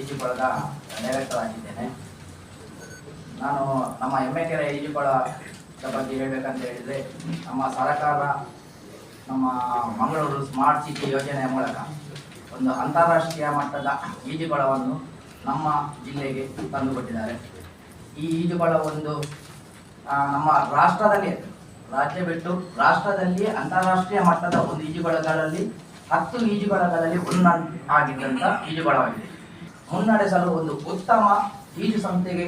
ಈಜುಕೊಳದ director ನಾನು ನಮ್ಮ ಎಮ್ಮೆಕೆರೆ ಈಜುಕೊಳದ ಬಗ್ಗೆ ಹೇಳಬೇಕಂತ ಹೇಳಿದರೆ, ನಮ್ಮ ಸರ್ಕಾರ ನಮ್ಮ ಮಂಗಳೂರು ಸ್ಮಾರ್ಟ್ ಸಿಟಿ ಯೋಜನೆಯ ಮೂಲಕ ಒಂದು ಅಂತಾರಾಷ್ಟ್ರೀಯ ಮಟ್ಟದ ಈಜುಕೊಳವನ್ನು ನಮ್ಮ ಜಿಲ್ಲೆಗೆ ತಂದುಕೊಟ್ಟಿದ್ದಾರೆ. ಈ ಈಜುಕೊಳ ಒಂದು ನಮ್ಮ ರಾಷ್ಟ್ರದಲ್ಲಿ, ರಾಜ್ಯ ಬಿಟ್ಟು ರಾಷ್ಟ್ರದಲ್ಲಿ ಅಂತಾರಾಷ್ಟ್ರೀಯ ಮಟ್ಟದ ಒಂದು ಈಜುಕೊಳಗಳಲ್ಲಿ ಹತ್ತು ಈಜುಕೊಳಗಳಲ್ಲಿ ಒಂದಾಗಿದ್ದಂಥ ಈಜುಕೊಳವಾಗಿದೆ ಮುನ್ನಡೆಸಲು ಒಂದು ಉತ್ತಮ ಈಜು ಸಂಸ್ಥೆಗೆ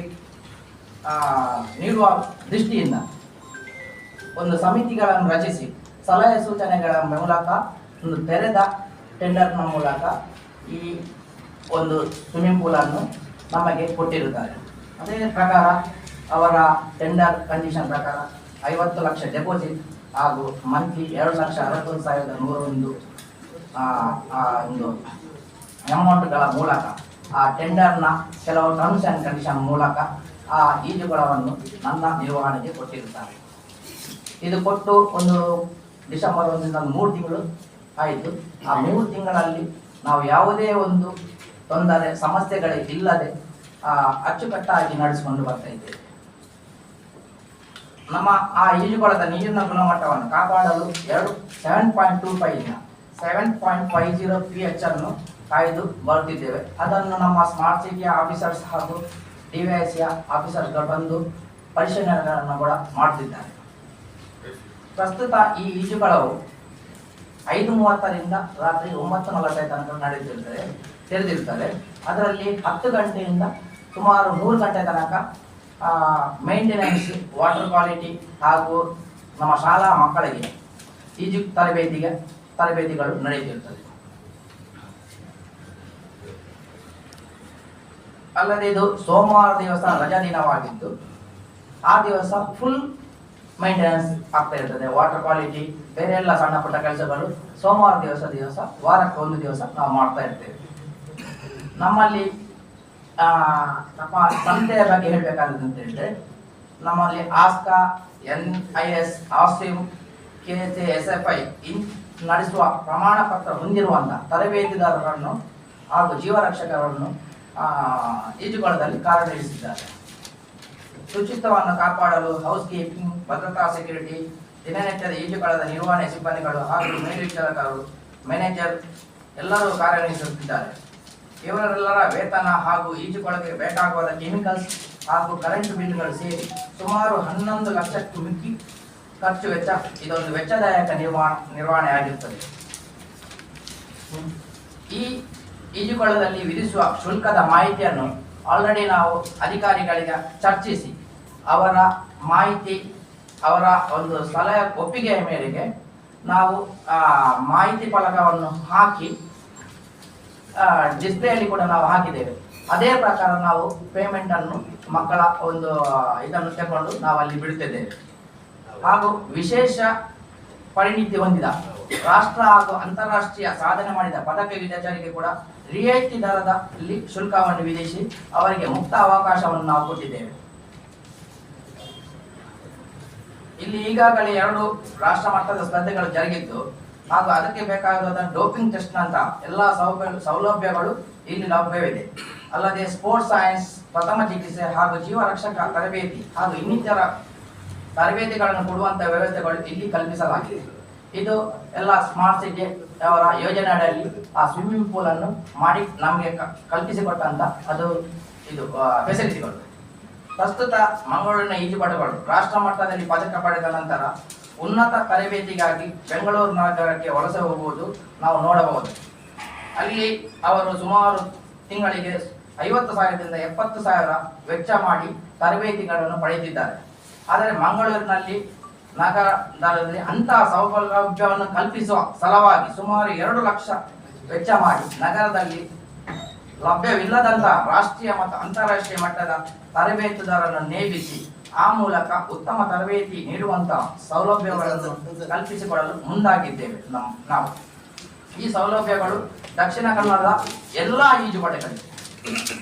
ನೀಡುವ ದೃಷ್ಟಿಯಿಂದ ಒಂದು ಸಮಿತಿಗಳನ್ನು ರಚಿಸಿ, ಸಲಹೆ ಸೂಚನೆಗಳ ಮೂಲಕ, ಒಂದು ತೆರೆದ ಟೆಂಡರ್ನ ಮೂಲಕ ಈ ಒಂದು ಸ್ವಿಮ್ಮಿಂಗ್ ಪೂಲನ್ನು ನಮಗೆ ಕೊಟ್ಟಿರುತ್ತಾರೆ. ಅದೇ ಪ್ರಕಾರ ಅವರ ಟೆಂಡರ್ ಕಂಡೀಷನ್ ಪ್ರಕಾರ ಐವತ್ತು ಲಕ್ಷ ಡೆಪಾಸಿಟ್ ಹಾಗೂ ಮಂತ್ಲಿ ಎರಡು ಲಕ್ಷ ಅರವತ್ತೊಂದು ಸಾವಿರದ ನೂರೊಂದು ಒಂದು ಅಮೌಂಟ್ಗಳ ಮೂಲಕ ಆ ಟೆಂಡರ್ನ ಕೆಲವು ಟರ್ಮ್ಸ್ ಆ್ಯಂಡ್ ಕಂಡೀಷನ್ ಮೂಲಕ ಆ ಈಜುಕೊಳವನ್ನು ನನ್ನ ನಿರ್ವಹಣೆಗೆ ಕೊಟ್ಟಿರುತ್ತಾರೆ. ಇದು ಕೊಟ್ಟು ಒಂದು ಡಿಸೆಂಬರ್ ಒಂದರಿಂದ ಒಂದು ಮೂರು ತಿಂಗಳು ಆಯಿತು. ಆ ಮೂರು ತಿಂಗಳಲ್ಲಿ ನಾವು ಯಾವುದೇ ಒಂದು ತೊಂದರೆ ಸಮಸ್ಯೆಗಳೇ ಇಲ್ಲದೆ ಆ, ಅಚ್ಚುಕಟ್ಟಾಗಿ ನಡೆಸಿಕೊಂಡು ಬರ್ತಾ ಇದ್ದೇವೆ. ನಮ್ಮ ಆ ಈಜುಕೊಳದ ನೀರಿನ ಗುಣಮಟ್ಟವನ್ನು ಕಾಪಾಡಲು ಎರಡು seven point two ಫೈವ್ನ seven point five zero P H ಅನ್ನು ಕಾಯ್ದು ಬರುತ್ತಿದ್ದೇವೆ. ಅದನ್ನು ನಮ್ಮ ಸ್ಮಾರ್ಟ್ ಸಿಟಿಯ ಆಫೀಸರ್ಸ್ ಹಾಗೂ ಡಿ ವೈ ಎಸ್ ಆಫೀಸರ್ಸ್ಗಳು ಬಂದು ಪರಿಶೀಲನೆಗಳನ್ನು ಕೂಡ ಮಾಡುತ್ತಿದ್ದಾರೆ. ಪ್ರಸ್ತುತ ಈ ಈಜುಗಳವು ಐದು ಮೂವತ್ತರಿಂದ ರಾತ್ರಿ ಒಂಬತ್ತು ನಲವತ್ತೈದು ತನಕ ನಡೆಯುತ್ತಿರುತ್ತದೆ, ತೆರೆದಿರುತ್ತದೆ. ಅದರಲ್ಲಿ ಹತ್ತು ಗಂಟೆಯಿಂದ ಸುಮಾರು ಮೂರು ಗಂಟೆ ತನಕ ಮೇಂಟೆನೆನ್ಸ್ ವಾಟರ್ ಕ್ವಾಲಿಟಿ ಹಾಗೂ ನಮ್ಮ ಶಾಲಾ ಮಕ್ಕಳಿಗೆ ಈಜು ತರಬೇತಿಗೆ ತರಬೇತಿಗಳು ನಡೆಯುತ್ತಿರುತ್ತದೆ. ಅಲ್ಲದೆ ಇದು ಸೋಮವಾರ ದಿವಸ ರಜಾ ದಿನವಾಗಿದ್ದು, ಆ ದಿವಸ ಫುಲ್ ಮೈಂಟೆನೆನ್ಸ್ ಆಗ್ತಾ ಇರ್ತದೆ. ವಾಟರ್ ಕ್ವಾಲಿಟಿ ಬೇರೆ ಎಲ್ಲ ಸಣ್ಣ ಪುಟ್ಟ ಕೆಲಸಗಳು ಸೋಮವಾರ ದಿವಸ ದಿವಸ, ವಾರಕ್ಕೆ ಒಂದು ದಿವಸ ನಾವು ಮಾಡ್ತಾ ಇರ್ತೇವೆ. ನಮ್ಮಲ್ಲಿ ನಮ್ಮ ಸಂಸ್ಥೆಯ ಬಗ್ಗೆ ಹೇಳಬೇಕಾದ್ರೆ ಅಂತ ಹೇಳಿದ್ರೆ, ನಮ್ಮಲ್ಲಿ ಆಸ್ಕಾ, N I S awesome K S S F I ಇನ್ ನಡೆಸುವ ಪ್ರಮಾಣ ಪತ್ರ ಹೊಂದಿರುವಂತಹ ತರಬೇತಿದಾರರನ್ನು ಹಾಗೂ ಜೀವರಕ್ಷಕರನ್ನು ಈಜುಕೊಳದಲ್ಲಿ ಕಾರ್ಯನಿರ್ವಹಿಸಿದ್ದಾರೆ ಶುಚಿತ್ವವನ್ನು ಕಾಪಾಡಲು ಹೌಸ್ ಕೀಪಿಂಗ್ ಭದ್ರತಾ ಸೆಕ್ಯೂರಿಟಿ ದಿನನಿತ್ಯದ ಈಜುಕೊಳದ ನಿರ್ವಹಣೆ ಸಿಬ್ಬಂದಿಗಳು ಹಾಗೂ ಮೇಲ್ವಿಚಾರಕರು ಮ್ಯಾನೇಜರ್ ಎಲ್ಲರೂ ಕಾರ್ಯನಿರ್ವಹಿಸುತ್ತಿದ್ದಾರೆ. ಇವರೆಲ್ಲರ ವೇತನ ಹಾಗೂ ಈಜುಕೊಳಗೆ ಬೇಕಾಗುವ ಕೆಮಿಕಲ್ಸ್ ಹಾಗೂ ಕರೆಂಟ್ ಬಿಲ್ಗಳು ಸೇರಿ ಸುಮಾರು ಹನ್ನೊಂದು ಲಕ್ಷಕ್ಕೂ ಮಿಕ್ಕಿ ಖರ್ಚು ವೆಚ್ಚ, ಇದೊಂದು ವೆಚ್ಚದಾಯಕ ನಿರ್ವಹಣ ನಿರ್ವಹಣೆ ಆಗಿರುತ್ತದೆ ಈ ಈಜುಕೊಳದಲ್ಲಿ ವಿಧಿಸುವ ಶುಲ್ಕದ ಮಾಹಿತಿಯನ್ನು ಆಲ್ರೆಡಿ ನಾವು ಅಧಿಕಾರಿಗಳಿಗೆ ಚರ್ಚಿಸಿ, ಅವರ ಮಾಹಿತಿ, ಅವರ ಒಂದು ಸಲಹೆ, ಒಪ್ಪಿಗೆಯ ಮೇರೆಗೆ ನಾವು ಮಾಹಿತಿ ಫಲಕವನ್ನು ಹಾಕಿ ಡಿಸ್ಪ್ಲೇಯಲ್ಲಿ ಕೂಡ ನಾವು ಹಾಕಿದ್ದೇವೆ. ಅದೇ ಪ್ರಕಾರ ನಾವು ಪೇಮೆಂಟ್ ಅನ್ನು ಮಕ್ಕಳ ಒಂದು, ಇದನ್ನು ತಗೊಂಡು ನಾವು ಅಲ್ಲಿ ಬಿಡುತ್ತಿದ್ದೇವೆ. ಹಾಗೂ ವಿಶೇಷ ಪರಿಣಿತಿ ಹೊಂದಿದ ರಾಷ್ಟ್ರ ಹಾಗೂ ಅಂತಾರಾಷ್ಟ್ರೀಯ ಸಾಧನೆ ಮಾಡಿದ ಪದಕ ವಿಜೇತರಿಗೆ ಕೂಡ ರಿಯಾಯಿತಿ ದರದಲ್ಲಿ ಶುಲ್ಕವನ್ನು ವಿಧಿಸಿ ಅವರಿಗೆ ಮುಕ್ತ ಅವಕಾಶವನ್ನು ನಾವು ಕೊಟ್ಟಿದ್ದೇವೆ. ಇಲ್ಲಿ ಈಗಾಗಲೇ ಎರಡು ರಾಷ್ಟ್ರ ಮಟ್ಟದ ಸ್ಪರ್ಧೆಗಳು ಜರುಗಿದ್ದು, ಹಾಗೂ ಅದಕ್ಕೆ ಬೇಕಾದ ಡೋಪಿಂಗ್ ಟೆಸ್ಟ್ ನಂತ ಎಲ್ಲಾ ಸೌಲಭ್ಯ ಸೌಲಭ್ಯಗಳು ಇಲ್ಲಿ ಲಭ್ಯವಿದೆ. ಅಲ್ಲದೆ ಸ್ಪೋರ್ಟ್ಸ್ ಸೈನ್ಸ್, ಪ್ರಥಮ ಚಿಕಿತ್ಸೆ ಹಾಗೂ ಜೀವ ರಕ್ಷಕ ತರಬೇತಿ ಹಾಗೂ ಇನ್ನಿತರ ತರಬೇತಿಗಳನ್ನು ಕೊಡುವಂತಹ ವ್ಯವಸ್ಥೆಗಳು ಇಲ್ಲಿ ಕಲ್ಪಿಸಲಾಗಿದೆ. ಇದು ಎಲ್ಲ ಸ್ಮಾರ್ಟ್ ಸಿಟಿ ಅವರ ಯೋಜನೆ ಅಡಿಯಲ್ಲಿ ಆ ಸ್ವಿಮ್ಮಿಂಗ್ ಪೂಲ್ ಅನ್ನು ಮಾಡಿ ನಮಗೆ ಕಲ್ಪಿಸಿಕೊಟ್ಟಂತ ಅದು ಇದು ಫೆಸಿಲಿಟಿಗಳು ಪ್ರಸ್ತುತ ಮಂಗಳೂರಿನ ಈಜುಪಟುಗಳು ರಾಷ್ಟ್ರ ಮಟ್ಟದಲ್ಲಿ ಪದಕ ಪಡೆದ ನಂತರ ಉನ್ನತ ತರಬೇತಿಗಾಗಿ ಬೆಂಗಳೂರು ನಗರಕ್ಕೆ ವಲಸೆ ಹೋಗುವುದು ನಾವು ನೋಡಬಹುದು. ಅಲ್ಲಿ ಅವರು ಸುಮಾರು ತಿಂಗಳಿಗೆ ಐವತ್ತು ಸಾವಿರದಿಂದ ಎಪ್ಪತ್ತು ಸಾವಿರ ವೆಚ್ಚ ಮಾಡಿ ತರಬೇತಿಗಳನ್ನು ಪಡೆಯುತ್ತಿದ್ದಾರೆ ಆದರೆ ಮಂಗಳೂರಿನಲ್ಲಿ ನಗರದಲ್ಲಿ ಅಂತಹ ಸೌಲಭ್ಯವನ್ನು ಕಲ್ಪಿಸುವ ಸಲುವಾಗಿ ಸುಮಾರು ಎರಡು ಲಕ್ಷ ವೆಚ್ಚ ಮಾಡಿ ನಗರದಲ್ಲಿ ಲಭ್ಯವಿಲ್ಲದಂತಹ ರಾಷ್ಟ್ರೀಯ ಮತ್ತು ಅಂತಾರಾಷ್ಟ್ರೀಯ ಮಟ್ಟದ ತರಬೇತುದಾರರನ್ನು ನೇಮಿಸಿ ಆ ಮೂಲಕ ಉತ್ತಮ ತರಬೇತಿ ನೀಡುವಂತಹ ಸೌಲಭ್ಯಗಳನ್ನು ಕಲ್ಪಿಸಿಕೊಳ್ಳಲು ಮುಂದಾಗಿದ್ದೇವೆ ನಾವು. ಈ ಸೌಲಭ್ಯಗಳು ದಕ್ಷಿಣ ಕನ್ನಡದ ಎಲ್ಲ ಈಜುಪಡೆಗಳಿಗೆ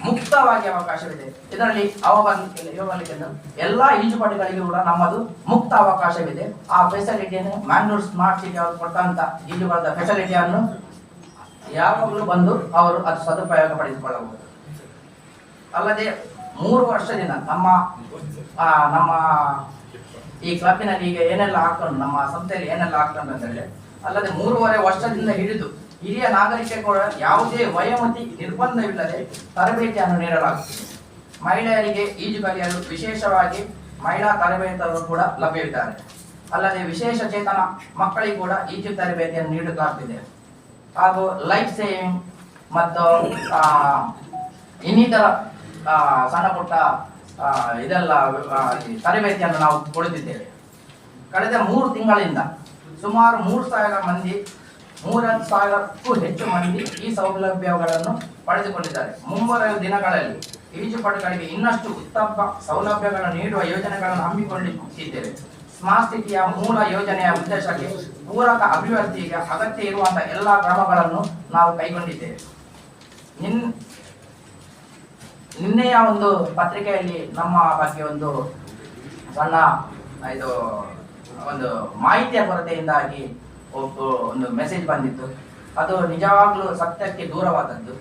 ಮುಕ್ತವಾಗಿ ಅವಕಾಶವಿದೆ ಇದರಲ್ಲಿ ಅವಬಂಧ ಯೋಗಲಿಕ್ಕೆ ಎಲ್ಲಾ ಈಜುಪಡೆಗಳಿಗೂ ಕೂಡ ನಮ್ಮದು ಮುಕ್ತ ಅವಕಾಶವಿದೆ. ಆ ಫೆಸಿಲಿಟಿಯನ್ನು ಮ್ಯಾಂಗ್ಳೂರ್ ಸ್ಮಾರ್ಟ್ ಸಿಟಿ ಅವರು ಕೊಟ್ಟಂತ ಈಜುಪಡೆದ ಫೆಸಿಲಿಟಿಯನ್ನು ಯಾವಾಗಲೂ ಬಂದು ಅವರು ಅದು ಸದುಪಯೋಗ ಪಡಿಸಿಕೊಳ್ಳಬಹುದು. ಅಲ್ಲದೆ ಮೂರು ವರ್ಷದಿಂದ ನಮ್ಮ ನಮ್ಮ ಈ ಕ್ಲಬ್ಬಿನಲ್ಲಿ ಈಗ ಏನೆಲ್ಲ ಹಾಕೊಂಡು ನಮ್ಮ ಸಂಸ್ಥೆಯಲ್ಲಿ ಏನೆಲ್ಲ ಹಾಕೊಂಡು ಅಂತ ಹೇಳಿ ಅಲ್ಲದೆ ಮೂರುವರೆ ವರ್ಷದಿಂದ ಹಿಡಿದು ಹಿರಿಯ ನಾಗರಿಕರ ಯಾವುದೇ ವಯೋಮತಿ ನಿರ್ಬಂಧವಿಲ್ಲದೆ ತರಬೇತಿಯನ್ನು ನೀಡಲಾಗುತ್ತದೆ. ಮಹಿಳೆಯರಿಗೆ ಈಜು ಕಲಿಯಲು ವಿಶೇಷವಾಗಿ ಮಹಿಳಾ ತರಬೇತರು ಕೂಡ ಲಭ್ಯವಿದ್ದಾರೆ. ಅಲ್ಲದೆ ವಿಶೇಷ ಚೇತನ ಮಕ್ಕಳಿಗೆ ಕೂಡ ಈಜು ತರಬೇತಿಯನ್ನು ನೀಡಲಾಗುತ್ತಿದೆ. ಹಾಗೂ ಲೈಫ್ ಸೇವಿಂಗ್ ಮತ್ತು ಇನ್ನಿತರ ಸಣ್ಣ ಪುಟ್ಟ ಇದೆಲ್ಲ ತರಬೇತಿಯನ್ನು ನಾವು ಕೊಡುತ್ತಿದ್ದೇವೆ. ಕಳೆದ ಮೂರು ತಿಂಗಳಿಂದ ಸುಮಾರು ಮೂರು ಸಾವಿರ ಮಂದಿ ಮೂರ ಸಾವಿರಕ್ಕೂ ಹೆಚ್ಚು ಮಂದಿ ಈ ಸೌಲಭ್ಯಗಳನ್ನು ಪಡೆದುಕೊಂಡಿದ್ದಾರೆ. ಮುಂಬರುವ ದಿನಗಳಲ್ಲಿ ಈಜುಪಟುಗಳಿಗೆ ಇನ್ನಷ್ಟು ಉತ್ತಮ ಸೌಲಭ್ಯಗಳನ್ನು ನೀಡುವ ಯೋಜನೆಗಳನ್ನು ಹಮ್ಮಿಕೊಂಡಿದ್ದೇವೆ. ಸ್ಮಾರ್ಟ್ ಸಿಟಿಯ ಮೂಲ ಯೋಜನೆಯ ಉದ್ದೇಶಕ್ಕೆ ಪೂರಕ ಅಭಿವೃದ್ಧಿಗೆ ಅಗತ್ಯ ಇರುವಂತಹ ಎಲ್ಲ ಕ್ರಮಗಳನ್ನು ನಾವು ಕೈಗೊಂಡಿದ್ದೇವೆ. ನಿನ್, ನಿನ್ನೆಯ ಒಂದು ಪತ್ರಿಕೆಯಲ್ಲಿ ನಮ್ಮ ಬಗ್ಗೆ ಒಂದು ಸಣ್ಣ ಇದು, ಒಂದು ಮಾಹಿತಿಯ ಕೊರತೆಯಿಂದಾಗಿ ಒಬ್ಬ ಒಂದು ಮೆಸೇಜ್ ಬಂದಿತ್ತು. ಅದು ನಿಜವಾಗ್ಲೂ ಸತ್ಯಕ್ಕೆ ದೂರವಾದದ್ದು.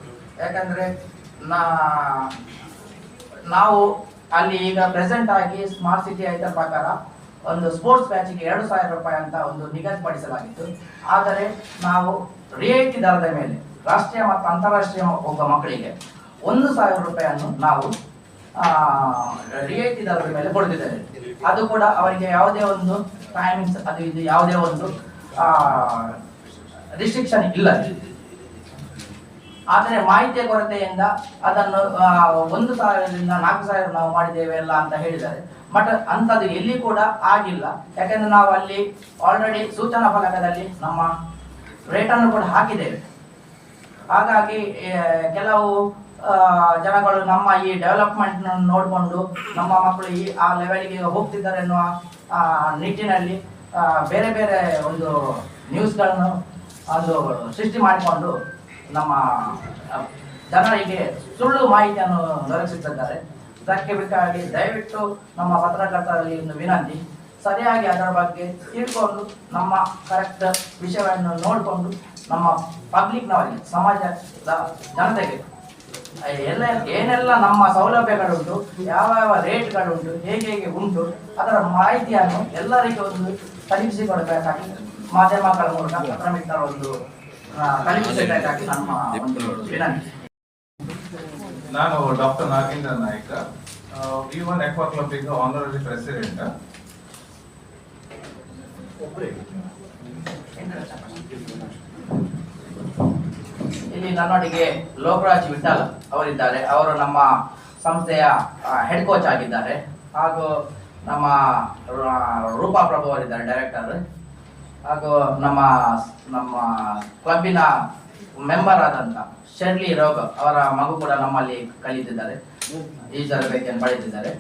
ಯಾಕಂದ್ರೆ ನಾವು ಅಲ್ಲಿ ಈಗ ಪ್ರೆಸೆಂಟ್ ಆಗಿ ಸ್ಮಾರ್ಟ್ ಸಿಟಿ ಆಯ್ತ ಪ್ರಕಾರ ಒಂದು ಸ್ಪೋರ್ಟ್ಸ್ ಬ್ಯಾಚಿಗೆ ಎರಡು ಸಾವಿರ ರೂಪಾಯಿ ಅಂತ ಒಂದು ನಿಗದಿಪಡಿಸಲಾಗಿತ್ತು ಆದರೆ ನಾವು ರಿಯಾಯಿತಿ ದರದ ಮೇಲೆ, ರಾಷ್ಟ್ರೀಯ ಮತ್ತು ಅಂತಾರಾಷ್ಟ್ರೀಯ ಒಬ್ಬ ಮಕ್ಕಳಿಗೆ ಒಂದು ಸಾವಿರ ರೂಪಾಯಿಯನ್ನು ನಾವು ರಿಯಾಯಿತಿ ದರದ ಮೇಲೆ ಕೊಡುತ್ತಿದ್ದೇವೆ ಅದು ಕೂಡ ಅವರಿಗೆ ಯಾವುದೇ ಒಂದು ಟೈಮಿಂಗ್ಸ್ ಅದು ಇದು ಯಾವುದೇ ಒಂದು ರಿಸ್ಟ್ರಿಕ್ಷನ್ ಇಲ್ಲ ಆದರೆ ಮಾಹಿತಿಯ ಕೊರತೆಯಿಂದ ಅದನ್ನು ಒಂದು ಸಾವಿರದಿಂದ ನಾಲ್ಕು ಸಾವಿರ ನಾವು ಮಾಡಿದ್ದೇವೆ ಅಲ್ಲ ಅಂತ ಹೇಳಿದ್ದಾರೆ. ಬಟ್ ಅಂಥದ್ದು ಎಲ್ಲಿ ಕೂಡ ಆಗಿಲ್ಲ. ಯಾಕಂದ್ರೆ ನಾವು ಅಲ್ಲಿ ಆಲ್ರೆಡಿ ಸೂಚನಾ ಫಲಕದಲ್ಲಿ ನಮ್ಮ ರೇಟನ್ನು ಕೂಡ ಹಾಕಿದ್ದೇವೆ. ಹಾಗಾಗಿ ಕೆಲವು ಜನಗಳು ನಮ್ಮ ಈ ಡೆವಲಪ್ಮೆಂಟ್ ನೋಡಿಕೊಂಡು ನಮ್ಮ ಮಕ್ಕಳು ಈ, ಆ ಲೆವೆಲ್ಗೆ ಹೋಗ್ತಿದ್ದಾರೆ ಎನ್ನುವ ನಿಟ್ಟಿನಲ್ಲಿ ಬೇರೆ ಬೇರೆ ಒಂದು ನ್ಯೂಸ್ಗಳನ್ನು ಅದು ಸೃಷ್ಟಿ ಮಾಡಿಕೊಂಡು ನಮ್ಮ ಜನರಿಗೆ ಸುಳ್ಳು ಮಾಹಿತಿಯನ್ನು ದೊರಕಿಸುತ್ತಿದ್ದಾರೆ. ಇದಕ್ಕೆ ಬೇಕಾಗಿ ದಯವಿಟ್ಟು ನಮ್ಮ ಪತ್ರಕರ್ತರಲ್ಲಿ ಒಂದು ವಿನಂತಿ, ಸರಿಯಾಗಿ ಅದರ ಬಗ್ಗೆ ತಿಳ್ಕೊಂಡು ನಮ್ಮ ಕರೆಕ್ಟ್ ವಿಷಯವನ್ನು ನೋಡಿಕೊಂಡು ನಮ್ಮ ಪಬ್ಲಿಕ್ನವರಿಗೆ ಸಮಾಜದ ಜನತೆಗೆ ಎಲ್ಲ, ಏನೆಲ್ಲ ನಮ್ಮ ಸೌಲಭ್ಯಗಳುಂಟು ಯಾವ ಯಾವ ರೇಟ್ಗಳುಂಟು ಹೇಗೆ ಹೇಗೆ ಉಂಟು, ಅದರ ಮಾಹಿತಿಯನ್ನು ಎಲ್ಲರಿಗೂ ಒಂದು ತಲುಪಿಸಿಕೊಡಬೇಕಾಗಿ ಮಾಧ್ಯಮಗಳ ಮೂಲಕ ಪತ್ರಮಿತರ ಒಂದು ತಲುಪಿಸಬೇಕಾಗಿ ನಮ್ಮ ವಿನಂತಿ. ನಾನು doctor Nagendra Naik V one aqua club ಇಂದ ಆನರರಿ ಪ್ರೆಸಿಡೆಂಟ್ ಇಲ್ಲಿ ನನ್ನೊಟ್ಟಿಗೆ ಲೋಕರಾಜ್ ವಿಠಲ್ ಅವರಿದ್ದಾರೆ. ಅವರು ನಮ್ಮ ಸಂಸ್ಥೆಯ ಹೆಡ್ ಕೋಚ್ ಆಗಿದ್ದಾರೆ. ಹಾಗೂ ನಮ್ಮ ರೂಪಾ ಪ್ರಭು ಅವರಿದ್ದಾರೆ ಡೈರೆಕ್ಟರ್ ಹಾಗೂ ನಮ್ಮ ನಮ್ಮ ಕ್ಲಬ್ಬಿನ ಮೆಂಬರ್ ಆದಂತ ಶರ್ಲಿ ರೋಗ ಅವರ ಮಗು ಕೂಡ ನಮ್ಮಲ್ಲಿ ಕಲಿತಿದ್ದಾರೆ. ಈ ಬೇಕೆಂದು ಪಡೆದಿದ್ದಾರೆ.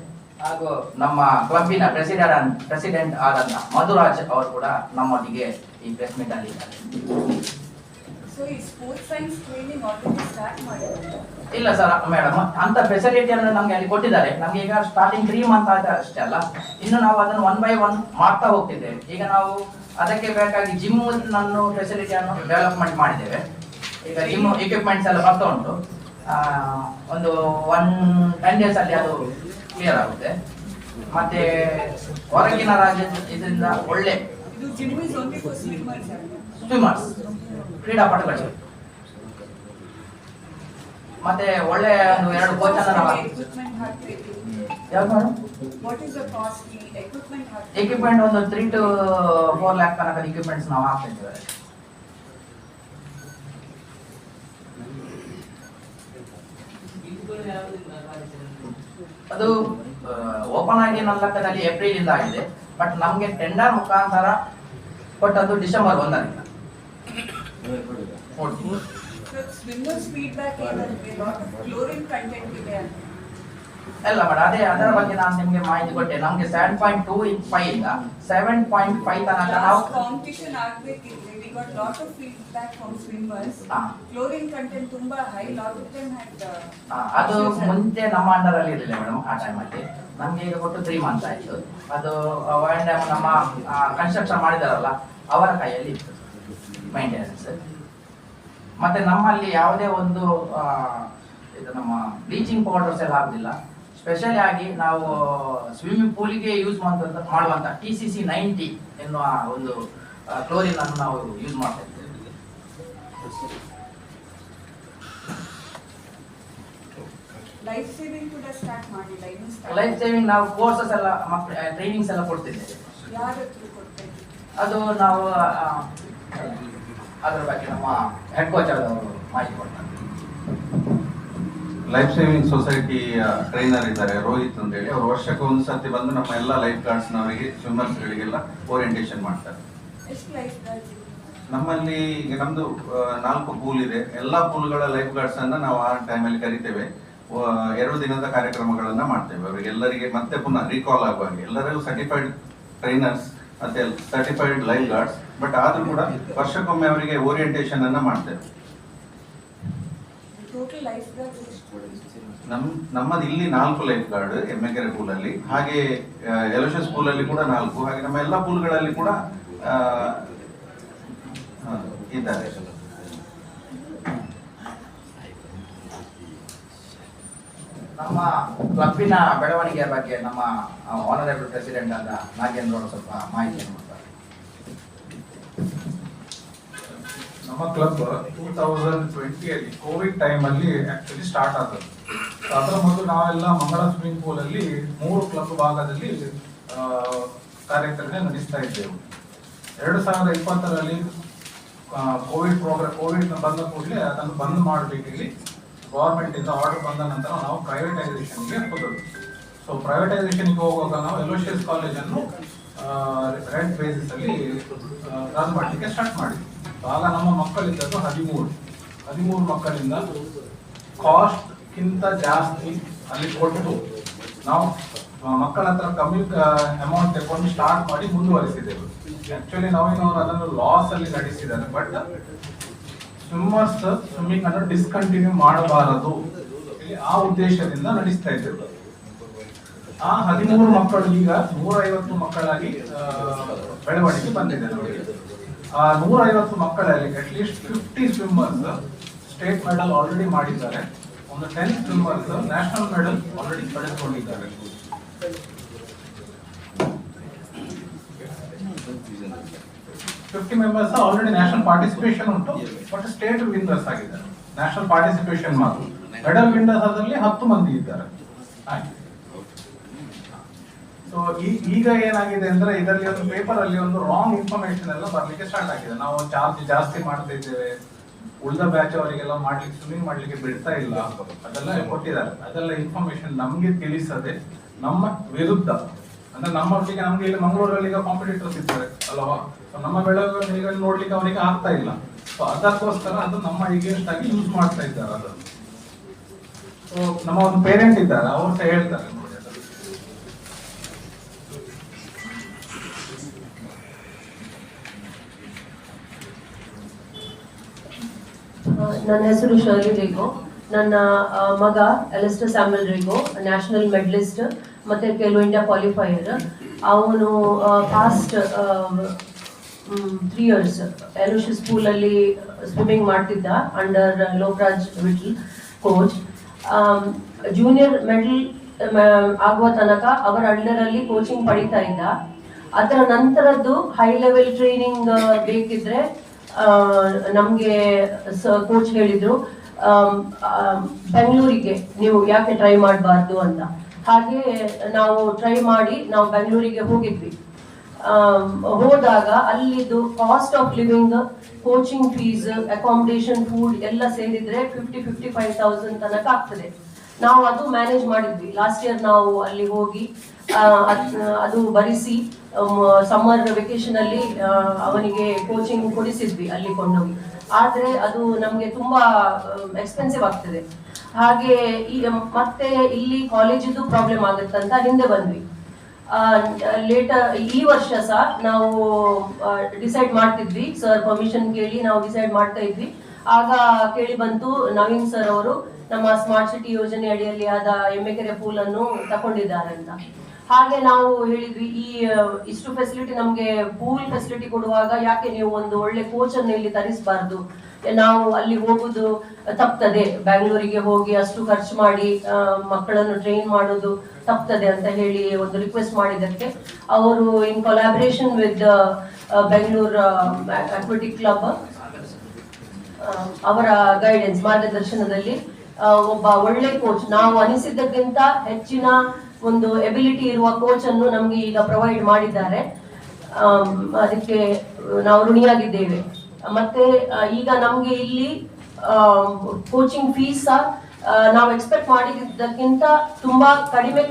ಹಾಗೂ ನಮ್ಮ ಕ್ಲಬ್ಬಿನ ಪ್ರೆಸಿಡೆಂಟ್ ಪ್ರೆಸಿಡೆಂಟ್ ಆದಂತ ಮಧುರಾಜ್ ಅವರು ಕೂಡ ನಮ್ಮೊಟ್ಟಿಗೆ ಈ ಪ್ರೆಸ್ ಮೀಟ್ ಅಲ್ಲಿ ಇದ್ದಾರೆ ಇಲ್ಲ ಸರ್ ಮೇಡಮ್ ಅಂತ ಫೆಸಿಲಿಟಿಯನ್ನು ನಮ್ಗೆ ಅಲ್ಲಿ ಕೊಟ್ಟಿದ್ದಾರೆ. ನಮ್ಗೆ ಈಗ ಸ್ಟಾರ್ಟಿಂಗ್ ತ್ರೀ ಮಂತ್ ಆದ ಅಷ್ಟೇ ಅಲ್ಲ. ಇನ್ನು ನಾವು ಅದನ್ನು ಒನ್ ಬೈ ಒನ್ ಮಾಡ್ತಾ ಹೋಗ್ತಿದ್ದೇವೆ. ಈಗ ನಾವು ಅದಕ್ಕೆ ಬೇಕಾಗಿ ಜಿಮ್ ನನ್ನು ಫೆಸಿಲಿಟಿಯನ್ನು ಡೆವಲಪ್ಮೆಂಟ್ ಮಾಡಿದ್ದೇವೆ. ಈಗ ಜಿಮ್ ಎಕ್ವಿಪ್ಮೆಂಟ್ಸ್ ಎಲ್ಲ ಬರ್ತಾ ಉಂಟು. ಒಂದು ಒನ್ ಟೆನ್ ಡೇಸ್ ಅಲ್ಲಿ ಅದು ಕ್ಲಿಯರ್ ಆಗುತ್ತೆ. ಮತ್ತೆ ಹೊರಗಿನ ರಾಜ್ಯ ಇದರಿಂದ ಒಳ್ಳೆ ಸ್ವಿಮ್ಮರ್ಸ್ ಸ್ವಿಮ್ಮರ್ಸ್ ಕ್ರೀಡಾಪಟುಗಳಿಗೆ ಮತ್ತೆ ಒಳ್ಳೆ ಒಂದು ಎರಡು ಕೋಚ್ ಎಕ್ವಿಪ್ಮೆಂಟ್ ಒಂದು ತ್ರೀ ಟು ಫೋರ್ ಲ್ಯಾಕ್ ತನಕ ಎಕ್ವಿಪ್ಮೆಂಟ್ಸ್ ನಾವು ಹಾಕ್ತಾ ಇದ್ದೇವೆ ಅದು ಓಪನ್ ಆಗಿ ನನ್ನ ಲೆಕ್ಕದಲ್ಲಿ ಏಪ್ರಿಲ್ ಇಂದ ಆಗಿದೆ. ಬಟ್ ನಮಗೆ ಟೆಂಡರ್ ಮುಖಾಂತರ ಕೊಟ್ಟದ್ದು ಡಿಸೆಂಬರ್ ಒಂದರಿಂದ. ಸ್ವಿಮ್ಮರ್ಸ್ ಫೀಡ್ಬ್ಯಾಕ್ ಏನಂದ್ರೆ ಕ್ಲೋರಿನ್ ಕಂಟೆಂಟ್ ಇದೆ ಅಂತ ಅಲ್ಲ ಮೇಡಮ್ ಅದೇ ಅದರ ಬಗ್ಗೆ ನಾನು ನಿಮ್ಗೆ ಮಾಹಿತಿ ಕೊಟ್ಟೆ. ನಮ್ಗೆ ಸೆವೆನ್ ಪಾಯಿಂಟ್ ಟೂ ಇಂಟ್ ಫೈವ್ ಇಂದ ಸೆವೆನ್ ಪಾಯಿಂಟ್ ಫೈವ್ ತನಕ ನಾವು competition ಆಗ್ಬೇಕಿದ್ರೆ we got lot of feedback from swimmers. Chlorine content ತುಂಬಾ high lot of them had ಅದು ಮುಂಚೆ ನಮ್ಮ ಅಂಡರ್ ಅಲ್ಲಿ ಇರಲಿಲ್ಲ ಮೇಡಮ್ ಆ ಟೈಮಲ್ಲಿ ನಮ್ಗೆ ಈಗ ಕೊಟ್ಟು ತ್ರೀ ಮಂತ್ ಆಯ್ತು. ಅದು ಒನ್ ಟೈಮ್ ನಮ್ಮ ಕನ್ಸ್ಟ್ರಕ್ಷನ್ ಮಾಡಿದಾರಲ್ಲ ಅವರ ಕೈಯಲ್ಲಿ ಇತ್ತು. ಮೇಂಟೆನೆನ್ಸ್ ಮತ್ತೆ ನಮ್ಮಲ್ಲಿ ಯಾವುದೇ ಒಂದು ಇದು ನಮ್ಮ ಬ್ಲೀಚಿಂಗ್ ಪೌಡರ್ಸ್ ಎಲ್ಲ ಆಗುದಿಲ್ಲ. ಸ್ಪೆಷಲಿ ಆಗಿ ನಾವು ಸ್ವಿಮ್ಮಿಂಗ್ ಪೂಲಿಗೆ ಯೂಸ್ ಮಾಡುವಂತ ಮಾಡುವಂತ ಟಿ ಸಿ ಸಿ ನೈಂಟಿ ಎನ್ನುವ ಒಂದು ಕ್ಲೋರಿನ್ ಅನ್ನು ನಾವು ಯೂಸ್ ಮಾಡ್ತಾ ಇದ್ದೇವೆ. ಲೈಫ್ ಸೇವಿಂಗ್ ಕೂಡ ಸ್ಟಾರ್ಟ್ ಮಾಡಿಲ್ಲ ಇನ್ನು ಸ್ಟಾರ್ಟ್ ಲೈಫ್ ಸೇವಿಂಗ್ ನಾವು ಕೋರ್ಸಸ್ ಎಲ್ಲ ಮಕ್ಕಳ ಟ್ರೈನಿಂಗ್ಸ್ ಎಲ್ಲ ಕೊಡ್ತಿದ್ದೇವೆ. ಅದು ನಾವು ಅದ್ರ ಬಗ್ಗೆ ನಮ್ಮ ಹೆಡ್ ಕೋಚ್ ಅವರು ಮಾಹಿತಿ ಕೊಡ್ತಾರೆ. ಲೈಫ್ ಸೇವಿಂಗ್ ಸೊಸೈಟಿ ಟ್ರೈನರ್ ಇದ್ದಾರೆ ರೋಹಿತ್ ಅಂತ ಹೇಳಿ. ಅವರು ವರ್ಷಕ್ಕೆ ಒಂದು ಸರ್ತಿ ಬಂದು ನಮ್ಮ ಎಲ್ಲ ಲೈಫ್ ಗಾರ್ಡ್ಸ್ನವರಿಗೆ ಸ್ವಿಮ್ಮರ್ಸ್ಗಳಿಗೆಲ್ಲ ಓರಿಯಂಟೇಷನ್ ಮಾಡ್ತಾರೆ. ನಮ್ಮಲ್ಲಿ ಈಗ ನಮ್ದು ನಾಲ್ಕು ಪೂಲ್ ಇದೆ. ಎಲ್ಲಾ ಪೂಲ್ಗಳ ಲೈಫ್ ಗಾರ್ಡ್ಸ್ ಅನ್ನ ನಾವು ಆ ಟೈಮಲ್ಲಿ ಕರಿತೇವೆ. ಎರಡು ದಿನದ ಕಾರ್ಯಕ್ರಮಗಳನ್ನ ಮಾಡ್ತೇವೆ. ಅವರಿಗೆಲ್ಲರಿಗೆ ಮತ್ತೆ ಪುನಃ ರೀಕಾಲ್ ಆಗುವ ಹಾಗೆ. ಎಲ್ಲರಿಗೂ ಸರ್ಟಿಫೈಡ್ ಟ್ರೈನರ್ಸ್ ಮತ್ತೆ ಸರ್ಟಿಫೈಡ್ ಲೈಫ್ ಗಾರ್ಡ್ಸ್ ಬಟ್ ಆದ್ರೂ ಕೂಡ ವರ್ಷಕ್ಕೊಮ್ಮೆ ಅವರಿಗೆ ಓರಿಯಂಟೇಷನ್ ಅನ್ನ ಮಾಡ್ತೇವೆ ಟೋಟಲ್ ಲೈಫ್ ಗಾರ್ಡ್ಸ್ ಎಷ್ಟು ನಮ್ ನಮ್ಮದು ಇಲ್ಲಿ ನಾಲ್ಕು ಲೈಫ್ ಗಾರ್ಡ್ ಎಮ್ಮೆಕೆರೆ ಪೂಲ್ ಅಲ್ಲಿ ಹಾಗೆ ಯಲೋಶ ಸ್ಕೂಲಲ್ಲಿ ಅಲ್ಲಿ ಕೂಡ ನಾಲ್ಕು ಹಾಗೆ ನಮ್ಮ ಎಲ್ಲ ಪೂಲ್ಗಳಲ್ಲಿ ಕೂಡ ಇದ್ದಾರೆ. ನಮ್ಮ ಕ್ಲಬ್ಬಿನ ಬೆಳವಣಿಗೆಯ ಬಗ್ಗೆ ನಮ್ಮ ಆನರೇಬಲ್ ಪ್ರೆಸಿಡೆಂಟ್ ಆದ ನಾಗೇಂದ್ರ ಅವರು ಸ್ವಲ್ಪ ಮಾಹಿತಿಯನ್ನು ಕೊಡ್ತಾರೆ ನಮ್ಮ ಕ್ಲಬ್ ಟೂ ತೌಸಂಡ್ ಟ್ವೆಂಟಿಯಲ್ಲಿ ಕೋವಿಡ್ ಟೈಮಲ್ಲಿ ಆ್ಯಕ್ಚುಲಿ ಸ್ಟಾರ್ಟ್ ಆದದ್ದು. ಅದರ ಮೊದಲು ನಾವೆಲ್ಲ ಮಂಗಳ ಸ್ವಿಮ್ಮಿಂಗ್ ಪೂಲಲ್ಲಿ ಮೂರು ಕ್ಲಬ್ ಭಾಗದಲ್ಲಿ ಕಾರ್ಯಕ್ರಮ ನಡೆಸ್ತಾ ಇದ್ದೆವು. ಎರಡು ಸಾವಿರದ ಇಪ್ಪತ್ತರಲ್ಲಿ ಕೋವಿಡ್ ಪ್ರೋಗ್ರಾಮ್ ಕೋವಿಡ್ ಬಂದ ಕೂಡಲೇ ಅದನ್ನು ಬಂದ್ ಮಾಡಬೇಕು ಗೌರ್ಮೆಂಟಿಂದ ಆರ್ಡರ್ ಬಂದ ನಂತರ ನಾವು ಪ್ರೈವೇಟೈಸೇಷನ್ಗೆ ಹೋದದ್ದು. ಸೊ ಪ್ರೈವೇಟೈಸೇಷನ್ಗೆ ಹೋಗುವಾಗ ನಾವು ಎಲೋಶಿಯಸ್ ಕಾಲೇಜನ್ನು ರೆಂಟ್ ಬೇಸಿಸ್ ಅಲ್ಲಿ ರನ್ ಮಾಡಲಿಕ್ಕೆ ಸ್ಟಾರ್ಟ್ ಮಾಡಿದ್ವಿ. ಆಗ ನಮ್ಮ ಮಕ್ಕಳಿದ್ದದ್ದು ಹದಿಮೂರು. ಹದಿಮೂರು ಮಕ್ಕಳಿಂದ ಕಾಸ್ಟ್ಗಿಂತ ಜಾಸ್ತಿ ಅಲ್ಲಿ ಕೊಟ್ಟು ನಾವು ಮಕ್ಕಳ ಹತ್ರ ಕಮ್ಮಿ ಅಮೌಂಟ್ ತಗೊಂಡು ಸ್ಟಾರ್ಟ್ ಮಾಡಿ ಮುಂದುವರಿಸಿದ್ದೆವು. ಆಕ್ಚುಲಿ ನವೀನವರು ಅದನ್ನು ಲಾಸ್ ಅಲ್ಲಿ ನಡೆಸಿದ್ದಾರೆ. ಬಟ್ ಸ್ವಿಮ್ಮರ್ಸ್ ಸ್ವಿಮ್ಮಿಂಗ್ ಅನ್ನು ಡಿಸ್ಕಂಟಿನ್ಯೂ ಮಾಡಬಾರದು ಆ ಉದ್ದೇಶದಿಂದ ನಡೆಸ್ತಾ ಇದ್ದೆವು. ಆ ಹದಿಮೂರು ಮಕ್ಕಳು ಈಗ ನೂರೈವತ್ತು ಮಕ್ಕಳಾಗಿ ಬೆಳವಣಿಗೆ ಬಂದಿದೆ ನಮಗೆ ಆ ನೂರೈವತ್ತು ಮಕ್ಕಳಲ್ಲಿ at least fifty swimmers state medal already ಮಾಡಿದ್ದಾರೆ. ಒಂದು ten swimmers national medal already ಪಡೆದುಕೊಂಡಿದ್ದಾರೆ. Fifty members already national participation ಉಂಟು ಬಟ್ ಸ್ಟೇಟ್ ವಿನ್ನರ್ಸ್ ಆಗಿದ್ದಾರೆ. ನ್ಯಾಷನಲ್ ಪಾರ್ಟಿಸಿಪೇಷನ್ ಮಾತ್ರ. ಮೆಡಲ್ ವಿನ್ನರ್ಸ್ ಅದರಲ್ಲಿ ಹತ್ತು ಮಂದಿ ಇದ್ದಾರೆ. ಹಾಗೆ ಸೊ ಈಗ ಏನಾಗಿದೆ ಅಂದ್ರೆ ಇದರಲ್ಲಿ ಒಂದು ಪೇಪರ್ ಅಲ್ಲಿ ಒಂದು ರಾಂಗ್ ಇನ್ಫಾರ್ಮೇಶನ್ ಎಲ್ಲ ಬರ್ಲಿಕ್ಕೆ ಸ್ಟಾರ್ಟ್ ಆಗಿದೆ. ನಾವು ಚಾರ್ಜ್ ಜಾಸ್ತಿ ಮಾಡ್ತಾ ಇದ್ದೇವೆ. ಉಳಿದ ಬ್ಯಾಚ್ ಅವರಿಗೆಲ್ಲ ಮಾಡ್ಲಿಕ್ಕೆ ಸ್ವಿಮ್ಮಿಂಗ್ ಮಾಡ್ಲಿಕ್ಕೆ ಬಿಡ್ತಾ ಇಲ್ಲ ಅದೆಲ್ಲ ಕೊಟ್ಟಿದ್ದಾರೆ. ಅದೆಲ್ಲ ಇನ್ಫಾರ್ಮೇಶನ್ ನಮ್ಗೆ ತಿಳಿಸದೆ ನಮ್ಮ ವಿರುದ್ಧ. ಅಂದ್ರೆ ನಮ್ಮೊಟ್ಟಿಗೆ ನಮ್ಗೆ ಇಲ್ಲಿ ಮಂಗಳೂರಲ್ಲಿ ಈಗ ಕಾಂಪಿಟೇಟರ್ಸ್ ಇದ್ದಾರೆ ಅಲ್ವಾ? ಸೊ ನಮ್ಮ ಬೆಳವಣಿಗೆ ನೋಡ್ಲಿಕ್ಕೆ ಅವರಿಗೆ ಆಗ್ತಾ ಇಲ್ಲ. ಸೊ ಅದಕ್ಕೋಸ್ಕರ ಅದು ನಮ್ಮ ಅಗೇನ್ಸ್ಟ್ ಆಗಿ ಯೂಸ್ ಮಾಡ್ತಾ ಇದ್ದಾರೆ ಅದನ್ನು. ಸೊ ನಮ್ಮ ಒಂದು ಪೇರೆಂಟ್ ಇದ್ದಾರೆ ಅವ್ರು ಸಹ ಹೇಳ್ತಾರೆ. ನನ್ನ ಹೆಸರು ಶರ್ಲಿ ರೇಗೋ. ನನ್ನ ಮಗ Alister Samuel Rego national medallist ಮತ್ತೆ ಕೆಲವು ಇಂಡಿಯಾ ಕ್ವಾಲಿಫೈಯರ್ ಅವನು ಪಾಸ್ಟ್ ತ್ರೀ ಇಯರ್ಸ್ ಎಲುಷ್ ಸ್ಕೂಲಲ್ಲಿ ಸ್ವಿಮ್ಮಿಂಗ್ ಮಾಡ್ತಿದ್ದ under Lokraj Vittal coach junior medal ಆಗುವ ತನಕ ಅವರ ಅಂಡರಲ್ಲಿ ಕೋಚಿಂಗ್ ಪಡಿತಾ ಇದ್ದ. ಅದರ ನಂತರದ್ದು ಹೈ ಲೆವೆಲ್ ಟ್ರೈನಿಂಗ್ ಬೇಕಿದ್ರೆ ನಮ್ಗೆ ಕೋಚ್ ಹೇಳಿದ್ರು ಬೆಂಗಳೂರಿಗೆ ನೀವು ಯಾಕೆ ಟ್ರೈ ಮಾಡಬಾರ್ದು ಅಂತ. ಹಾಗೆ ನಾವು ಟ್ರೈ ಮಾಡಿ ನಾವು ಬೆಂಗಳೂರಿಗೆ ಹೋಗಿದ್ವಿ. ಹೋದಾಗ ಅಲ್ಲಿದ್ದು cost of living coaching fees accommodation food ಎಲ್ಲ ಸೇರಿದ್ರೆ ಫಿಫ್ಟಿ ಫಿಫ್ಟಿ ಫೈವ್ ತೌಸಂಡ್ ತನಕ ಆಗ್ತದೆ. ನಾವು ಅದು ಮ್ಯಾನೇಜ್ ಮಾಡಿದ್ವಿ. ಲಾಸ್ಟ್ ಇಯರ್ ನಾವು ಅಲ್ಲಿ ಹೋಗಿ ಅದ್- ಬರಿಸಿ ಸಮ್ಮರ್ ವೆಕೇಶನ್ ಅಲ್ಲಿ ಅವನಿಗೆ ಕೋಚಿಂಗ್ ಕೊಡಿಸಿದ್ವಿ ಅಲ್ಲಿ ಕೊಂಡೋಗಿ. ಆದ್ರೆ ಅದು ನಮ್ಗೆ ತುಂಬಾ ಎಕ್ಸ್ಪೆನ್ಸಿವ್ ಆಗ್ತದೆ. ಹಾಗೆ ಈ ಮತ್ತೆ ಇಲ್ಲಿ ಕಾಲೇಜಿದ್ದು ಪ್ರಾಬ್ಲಮ್ ಆಗುತ್ತಂತ ಹಿಂದೆ ಬಂದ್ವಿ. ಲೇಟ ಈ ವರ್ಷ ಸಹ ನಾವು ಡಿಸೈಡ್ ಮಾಡ್ತಿದ್ವಿ. ಸರ್ ಪರ್ಮಿಷನ್ ಕೇಳಿ ನಾವು ಡಿಸೈಡ್ ಮಾಡ್ತಾ ಇದ್ವಿ. ಆಗ ಕೇಳಿ ಬಂತು ನವೀನ್ ಸರ್ ಅವರು, ನಮ್ಮ ಸ್ಮಾರ್ಟ್ ಸಿಟಿ ಯೋಜನೆ ಅಡಿಯಲ್ಲಿ ಆದ ಎಮ್ಮೆಕೆರೆ ಪೂಲ್ ಅನ್ನು ತಗೊಂಡಿದ್ದಾರೆ ಅಂತ. ಹಾಗೆ ನಾವು ಹೇಳಿದ್ವಿ, ಈ ಇಷ್ಟು ಫೆಸಿಲಿಟಿ ನಮ್ಗೆ ಪೂಲ್ ಫೆಸಿಲಿಟಿ ಕೊಡುವಾಗ ಯಾಕೆ ನೀವು ಒಂದು ಒಳ್ಳೆ ಕೋಚ್ ಅನ್ನು ಇಲ್ಲಿ ತರಿಸಬಾರ್ದು? ನಾವು ಅಲ್ಲಿ ಹೋಗುದು ತಪ್ತದೆ. ಬ್ಯಾಂಗ್ಳೂರಿಗೆ ಹೋಗಿ ಅಷ್ಟು ಖರ್ಚು ಮಾಡಿ ಮಕ್ಕಳನ್ನು ಟ್ರೈನ್ ಮಾಡೋದು ತಪ್ತದೆ ಅಂತ ಹೇಳಿ ಒಂದು ರಿಕ್ವೆಸ್ಟ್ ಮಾಡಿದ್ದಕ್ಕೆ. ಅವರು in collaboration with Bengaluru aquatic club ಅವರ ಗೈಡೆನ್ಸ್ ಮಾರ್ಗದರ್ಶನದಲ್ಲಿ ಒಬ್ಬ ಒಳ್ಳೆ ಕೋಚ್ ನಾವು ಅನಿಸಿದ್ದಕ್ಕಿಂತ ಹೆಚ್ಚಿನ ಒಂದು ಎಬಿಲಿಟಿ ಇರುವ ಕೋಚ್ ಅನ್ನು ನಮ್ಗೆ ಈಗ ಪ್ರೊವೈಡ್ ಮಾಡಿದ್ದಾರೆ. ಅದಕ್ಕೆ ನಾವು ಋಣಿಯಾಗಿದ್ದೇವೆ. ಮತ್ತೆ ಈಗ ನಮ್ಗೆ ಇಲ್ಲಿ ಕೋಚಿಂಗ್ ಫೀಸ್ ನಾವು ಎಕ್ಸ್ಪೆಕ್ಟ್ ಮಾಡಿದ್ದಕ್ಕಿಂತ ತುಂಬಾ ಕಡಿಮೆ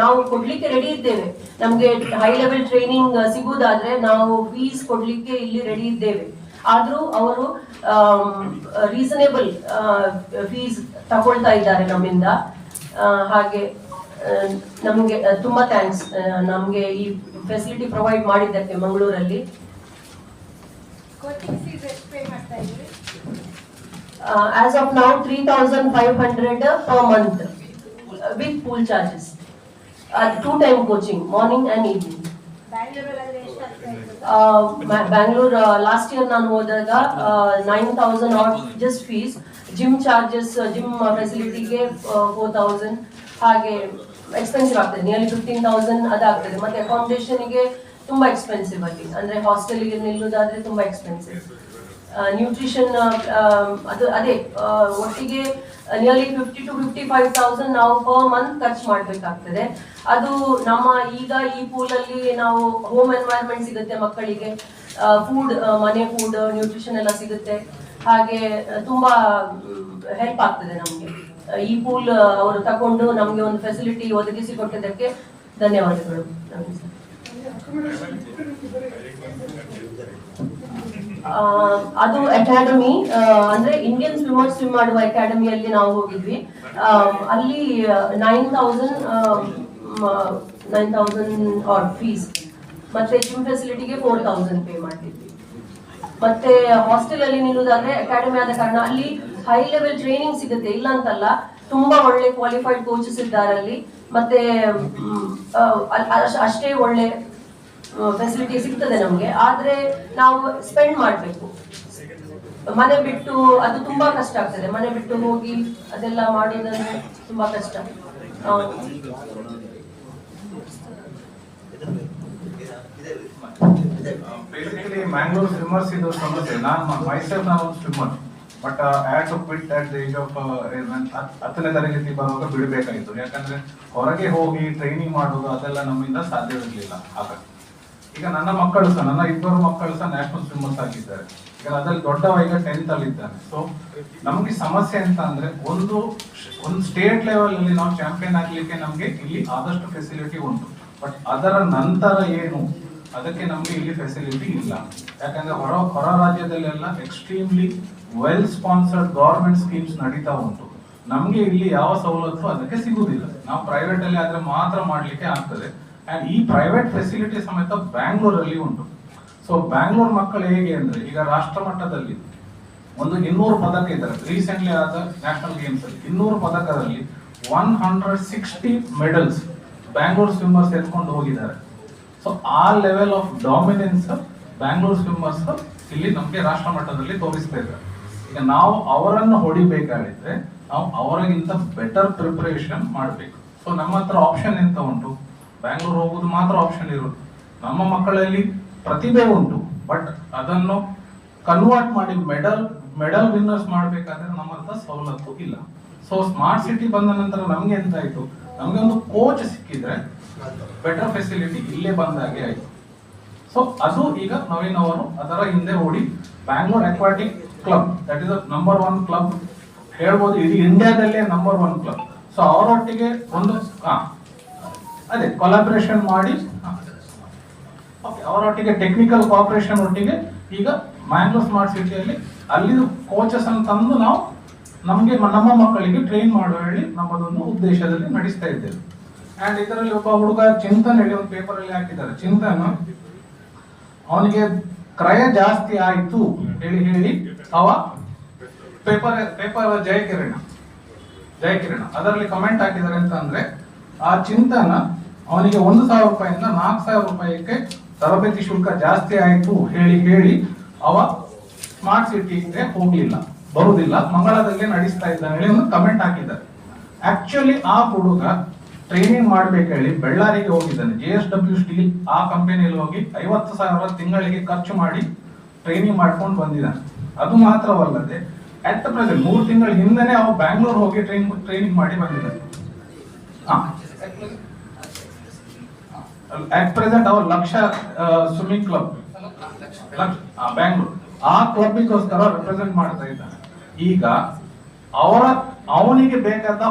ನಾವು ಕೊಡ್ಲಿಕ್ಕೆ ರೆಡಿ ಇದ್ದೇವೆ. ನಮ್ಗೆ ಹೈ ಲೆವೆಲ್ ಟ್ರೈನಿಂಗ್ ಸಿಗುವುದಾದ್ರೆ ನಾವು ಫೀಸ್ ಕೊಡ್ಲಿಕ್ಕೆ ಇಲ್ಲಿ ರೆಡಿ ಇದ್ದೇವೆ. ಆದ್ರೂ ಅವರು ರೀಸನೇಬಲ್ ಫೀಸ್ ತಗೊಳ್ತಾ ಇದ್ದಾರೆ ನಮ್ಮಿಂದ. ಹಾಗೆ ನಮ್ಗೆ ತುಂಬಾ ಥ್ಯಾಂಕ್ಸ್ ನಮ್ಗೆ ಈ ಫೆಸಿಲಿಟಿ ಪ್ರೊವೈಡ್ ಮಾಡಿದ್ದಕ್ಕೆ ಮಂಗಳೂರಲ್ಲಿ. As of now three thousand five hundred per month with pool charges two time coaching morning and evening Bangalore last year ನಾನು ಹೋದಾಗ nine thousand of just fees gym charges gym ಫೆಸಿಲಿಟಿಗೆ four thousand ಹಾಗೆ expensive ಆಗ್ತದೆ nearly fifteen thousand ಅದಾಗ್ತದೆ. ಮತ್ತೆ ಅಕಾಮಿಡೇಷನ್ಗೆ ತುಂಬಾ expensive ಅಲ್ಲಿ. ಅಂದರೆ ಹಾಸ್ಟೆಲ್ಗೆ ನಿಲ್ಲುವುದಾದ್ರೆ ತುಂಬಾ ಎಕ್ಸ್ಪೆನ್ಸಿವ್ ನ್ಯೂಟ್ರಿಷನ್ ಅದು ಅದೇ ಆ, ಒಟ್ಟಿಗೆ nearly fifty to fifty five thousand ನಾವು ಪರ್ ಮಂತ್ ಖರ್ಚು ಮಾಡಬೇಕಾಗ್ತದೆ. ಅದು ನಮ್ಮ ಈಗ ಈ ಪೂಲಲ್ಲಿ ನಾವು ಹೋಮ್ ಎನ್ವೈರ್ಮೆಂಟ್ ಸಿಗುತ್ತೆ ಮಕ್ಕಳಿಗೆ. ಫುಡ್ ಮನೆ ಫುಡ್ ನ್ಯೂಟ್ರಿಷನ್ ಎಲ್ಲ ಸಿಗುತ್ತೆ. ಹಾಗೆ ತುಂಬಾ ಹೆಲ್ಪ್ ಆಗ್ತದೆ ನಮಗೆ. ಈ ಪೂಲ್ ಅವರು ತಗೊಂಡು ನಮಗೆ ಒಂದು ಫೆಸಿಲಿಟಿ ಒದಗಿಸಿ ಕೊಟ್ಟಿದ್ದಕ್ಕೆ ಧನ್ಯವಾದಗಳು. ಅದು ಅಕಾಡೆಮಿ ಅಂದ್ರೆ ಇಂಡಿಯನ್ ಸ್ವಿಮ್ಮರ್ ಸ್ವಿಮ್ ಮಾಡುವ ಅಕಾಡೆಮಿಯಲ್ಲಿ ನಾವು ಹೋಗಿದ್ವಿ. ಅಲ್ಲಿ nine thousand nine thousand are fees ಮತ್ತೆ ಜಿಮ್ ಫೆಸಿಲಿಟಿಗೆ ಫೋರ್ ತೌಸಂಡ್ ಪೇ ಮಾಡ್ತಿದ್ವಿ. ಮತ್ತೆ ಹಾಸ್ಟೆಲ್ ಅಲ್ಲಿ ನಿಲ್ಲುವುದಾದ್ರೆ ಅಕಾಡೆಮಿ ಆದ ಕಾರಣ ಅಲ್ಲಿ ಹೈ ಲೆವೆಲ್ ಟ್ರೈನಿಂಗ್ ಸಿಗುತ್ತೆ. ಇಲ್ಲ ಅಂತಲ್ಲ ತುಂಬಾ ಒಳ್ಳೆ ಕ್ವಾಲಿಫೈಡ್ ಕೋಚಸ್ ಇದ್ದಾರೆ ಅಲ್ಲಿ. ಮತ್ತೆ ಅಷ್ಟೇ ಒಳ್ಳೆ ಫೆಸಿಲಿಟಿ ಸಿಗ್ತದೆ ನಮ್ಗೆ. ಆದ್ರೆ ನಾವು ಸ್ಪೆಂಡ್ ಮಾಡ್ಬೇಕು. ಮನೆ ಬಿಟ್ಟು ಅದು ತುಂಬಾ ಕಷ್ಟ ಆಗ್ತದೆ. ಮನೆ ಬಿಟ್ಟು ಹೋಗಿ ಅದೆಲ್ಲ ಮಾಡೋದಂದ್ರೆ ತುಂಬಾ ಕಷ್ಟ. ಆ, ಬೇಸಿಕಲಿ ಮ್ಯಾಂಗ್ಳೂರ್ ಸ್ವಿಮ್ಮರ್ಸ್ ಇದು ಸಮಸ್ಯೆ ನಾನು ಮೈಸೆಲ್ಫ್ ನಾವು ಸ್ವಿಮ್ಮರ್ ಬಟ್ ಆಡ್ ಬಿಟ್ ಅಟ್ ದ ಏಜ್ ಆಫ್ ಹತ್ತನೇ ತರಗತಿ ಬರುವಾಗ ಬಿಡಬೇಕಾಗಿತ್ತು. ಯಾಕಂದ್ರೆ ಹೊರಗೆ ಹೋಗಿ ಟ್ರೈನಿಂಗ್ ಮಾಡೋದು ಅದೆಲ್ಲ ನಮ್ಮಿಂದ ಸಾಧ್ಯವಿರಲಿಲ್ಲ ಆಗ ಈಗ ನನ್ನ ಮಕ್ಕಳು ಸಹ, ನನ್ನ ಇಬ್ಬರು ಮಕ್ಕಳು ಸಹ ನ್ಯಾಷನಲ್ ಸ್ವಿಮ್ಮರ್ಸ್ ಆಗಿದ್ದಾರೆ. ಈಗ ಅದ್ರಲ್ಲಿ ದೊಡ್ಡವ ಈಗ ಟೆಂತ್ ಅಲ್ಲಿ ಇದ್ದಾನೆ. ಸೊ ನಮ್ಗೆ ಸಮಸ್ಯೆ ಅಂತ ಅಂದ್ರೆ ಒಂದು ಒಂದು ಸ್ಟೇಟ್ ಲೆವೆಲ್ ಅಲ್ಲಿ ನಾವು ಚಾಂಪಿಯನ್ ಆಗ್ಲಿಕ್ಕೆ ನಮ್ಗೆ ಇಲ್ಲಿ ಆದಷ್ಟು ಫೆಸಿಲಿಟಿ ಉಂಟು. ಬಟ್ ಅದರ ನಂತರ ಏನು ಅದಕ್ಕೆ ನಮಗೆ ಇಲ್ಲಿ ಫೆಸಿಲಿಟಿ ಇಲ್ಲ. ಯಾಕಂದ್ರೆ ಹೊರ ಹೊರ ರಾಜ್ಯದಲ್ಲೆಲ್ಲ extremely well sponsored government schemes ನಡೀತಾ ಉಂಟು. ನಮಗೆ ಇಲ್ಲಿ ಯಾವ ಸವಲತ್ತು ಅದಕ್ಕೆ ಸಿಗುವುದಿಲ್ಲ ನಾವು ಪ್ರೈವೇಟ್ ಅಲ್ಲಿ ಆದ್ರೆ ಮಾತ್ರ ಮಾಡಲಿಕ್ಕೆ ಆಗ್ತದೆ. ಅಂಡ್ ಈ ಪ್ರೈವೇಟ್ ಫೆಸಿಲಿಟಿ ಸಮೇತ ಬ್ಯಾಂಗ್ಳೂರಲ್ಲಿ ಉಂಟು. ಸೊ ಬ್ಯಾಂಗ್ಳೂರ್ ಮಕ್ಕಳು ಹೇಗೆ ಅಂದ್ರೆ, ಈಗ ರಾಷ್ಟ್ರ ಮಟ್ಟದಲ್ಲಿ ಒಂದು ಇನ್ನೂರು ಪದಕ ಇದ್ದಾರೆ. ರೀಸೆಂಟ್ಲಿ ಆದ ನ್ಯಾಷನಲ್ ಗೇಮ್ಸ್ ಅಲ್ಲಿ ಇನ್ನೂರು ಪದಕದಲ್ಲಿ one hundred sixty medals Bangalore swimmers ಎತ್ಕೊಂಡು ಹೋಗಿದ್ದಾರೆ. ಸೊ ಆ level of dominance Bangalore swimmers ಇಲ್ಲಿ ನಮಗೆ ರಾಷ್ಟ್ರ ಮಟ್ಟದಲ್ಲಿ ತೋರಿಸ್ತಾ ಇದ್ದಾರೆ. ಈಗ ನಾವು ಅವರನ್ನು ಹೊಡಿಬೇಕಾಗಿದ್ರೆ ನಾವು ಅವರಿಗಿಂತ ಬೆಟರ್ ಪ್ರಿಪರೇಷನ್ ಮಾಡಬೇಕು. ಸೊ ನಮ್ಮ ಹತ್ರ ಆಪ್ಷನ್ ಎಂತ ಉಂಟು? ಬ್ಯಾಂಗ್ಳೂರ್ ಹೋಗೋದು ಮಾತ್ರ ಆಪ್ಷನ್ ಇರುತ್ತೆ ನಮ್ಮ ಮಕ್ಕಳಲ್ಲಿ ಪ್ರತಿಭೆ ಉಂಟು ಬಟ್ ಅದನ್ನು ಕನ್ವರ್ಟ್ ಮಾಡಿ ಮೆಡಲ್ ಮೆಡಲ್ ವಿನ್ನರ್ಸ್ ಮಾಡಬೇಕಾದ್ರೆ ನಮ್ಮ ಹತ್ರ ಸವಲತ್ತು ಇಲ್ಲ. ಸೊ ಸ್ಮಾರ್ಟ್ ಸಿಟಿ ಬಂದ ನಂತರ ನಮ್ಗೆ ಎಂತಾಯ್ತು ನಮಗೆ ಒಂದು ಕೋಚ್ ಸಿಕ್ಕಿದ್ರೆ ಬೆಟರ್ ಫೆಸಿಲಿಟಿ ಇಲ್ಲೇ ಬಂದಾಗೆ ಆಯ್ತು. ಸೊ ಅದು ಈಗ ನವೀನ್ ಅವರು ಅದರ ಹಿಂದೆ ಓಡಿ Bangalore aquatic club that is number one club ಹೇಳ್ಬೋದು. ಇಡೀ ಇಂಡಿಯಾದಲ್ಲೇ ನಂಬರ್ ಒನ್ ಕ್ಲಬ್ ಸೊ ಅವರೊಟ್ಟಿಗೆ ಒಂದು ಅದೇ ಕೊಲಾಬ್ರೇಷನ್ ಮಾಡಿ ಅವರೊಟ್ಟಿಗೆ ಟೆಕ್ನಿಕಲ್ ಕೋಆಪರೇಷನ್ ಒಟ್ಟಿಗೆ ಈಗ ಮ್ಯಾಂಗ್ಳೂರ್ ಸ್ಮಾರ್ಟ್ ಸಿಟಿಯಲ್ಲಿ ಅಲ್ಲಿ ಕೋಚಸ್ ಅನ್ನು ತಂದು ನಾವು ನಮಗೆ ನಮ್ಮ ಮಕ್ಕಳಿಗೆ ಟ್ರೈನ್ ಮಾಡುವ ಹೇಳಿ ನಮ್ಮದೊಂದು ಉದ್ದೇಶದಲ್ಲಿ ನಡೆಸ್ತಾ ಇದ್ದೇವೆ. ಅಂಡ್ ಇದರಲ್ಲಿ ಒಬ್ಬ ಹುಡುಗ ಚಿಂತನ್ ಹೇಳಿ ಒಂದು ಪೇಪರ್ ಅಲ್ಲಿ ಹಾಕಿದ್ದಾರೆ. ಚಿಂತನ್, ಅವನಿಗೆ ಕ್ರಯ ಜಾಸ್ತಿ ಆಯ್ತು ಹೇಳಿ ಹೇಳಿ, ಅವ ಪೇಪರ್ ಪೇಪರ್ ಜಯಕಿರಣ ಜಯಕಿರಣ. ಅದರಲ್ಲಿ ಕಮೆಂಟ್ ಹಾಕಿದ್ದಾರೆ ಅಂತ ಅಂದ್ರೆ, ಆ ಚಿಂತನ ಅವನಿಗೆ ಒಂದು ಸಾವಿರ ರೂಪಾಯಿಂದ ನಾಲ್ಕು ಸಾವಿರ ರೂಪಾಯಿಗೆ ತರಬೇತಿ ಶುಲ್ಕ ಜಾಸ್ತಿ ಆಯಿತು ಹೇಳಿ ಹೇಳಿ, ಅವ ಸ್ಮಾರ್ಟ್ ಸಿಟಿಗೆ ಹೋಗ್ಲಿಲ್ಲ, ಬರುದಿಲ್ಲ. ಮಂಗಳದಲ್ಲೇ ನಡೆಸ್ತಾ ಇದ್ದಾನೆ ಹೇಳಿ ಒಂದು ಕಮೆಂಟ್ ಹಾಕಿದ್ದಾರೆ. ಆಕ್ಚುಲಿ ಆ ಹುಡುಗ ಟ್ರೈನಿಂಗ್ ಮಾಡ್ಬೇಕು ಹೇಳಿ ಬೆಳ್ಳಾರಿಗೆ ಹೋಗಿದ್ದಾನೆ. ಜೆ ಎಸ್ ಡಬ್ಲ್ಯೂ ಸ್ಟೀಲ್ ಆ ಕಂಪನಿಯಲ್ಲಿ ಹೋಗಿ ಐವತ್ತು ಸಾವಿರ ತಿಂಗಳಿಗೆ ಖರ್ಚು ಮಾಡಿ ಟ್ರೈನಿಂಗ್ ಮಾಡ್ಕೊಂಡು ಬಂದಿದ್ದಾನೆ. ಅದು ಮಾತ್ರವಲ್ಲದೆ ಅಟ್ ಪ್ರೆಸೆಂಟ್ ಮೂರು ತಿಂಗಳ ಹಿಂದೆ ಅವ ಬ್ಯಾಂಗ್ಳೂರ್ ಹೋಗಿ ಟ್ರೈನ್ ಟ್ರೈನಿಂಗ್ ಮಾಡಿ ಬಂದಿದ್ದಾನೆ. ಅಟ್ ಪ್ರೆಸೆಂಟ್ ಅವ್ರ ಲಕ್ಷ ಸ್ವಿಮ್ಮಿಂಗ್ ಕ್ಲಬ್ ಬ್ಯಾಂಗ್ಳೂರ್ ಆ ಕ್ಲಬ್ಗೋಸ್ಕರ ರೆಪ್ರೆಸೆಂಟ್ ಮಾಡ್ತಾ ಇದ್ದಾನೆ. ಈಗ ಅವರ, ಅವನಿಗೆ ಬೇಕಾದ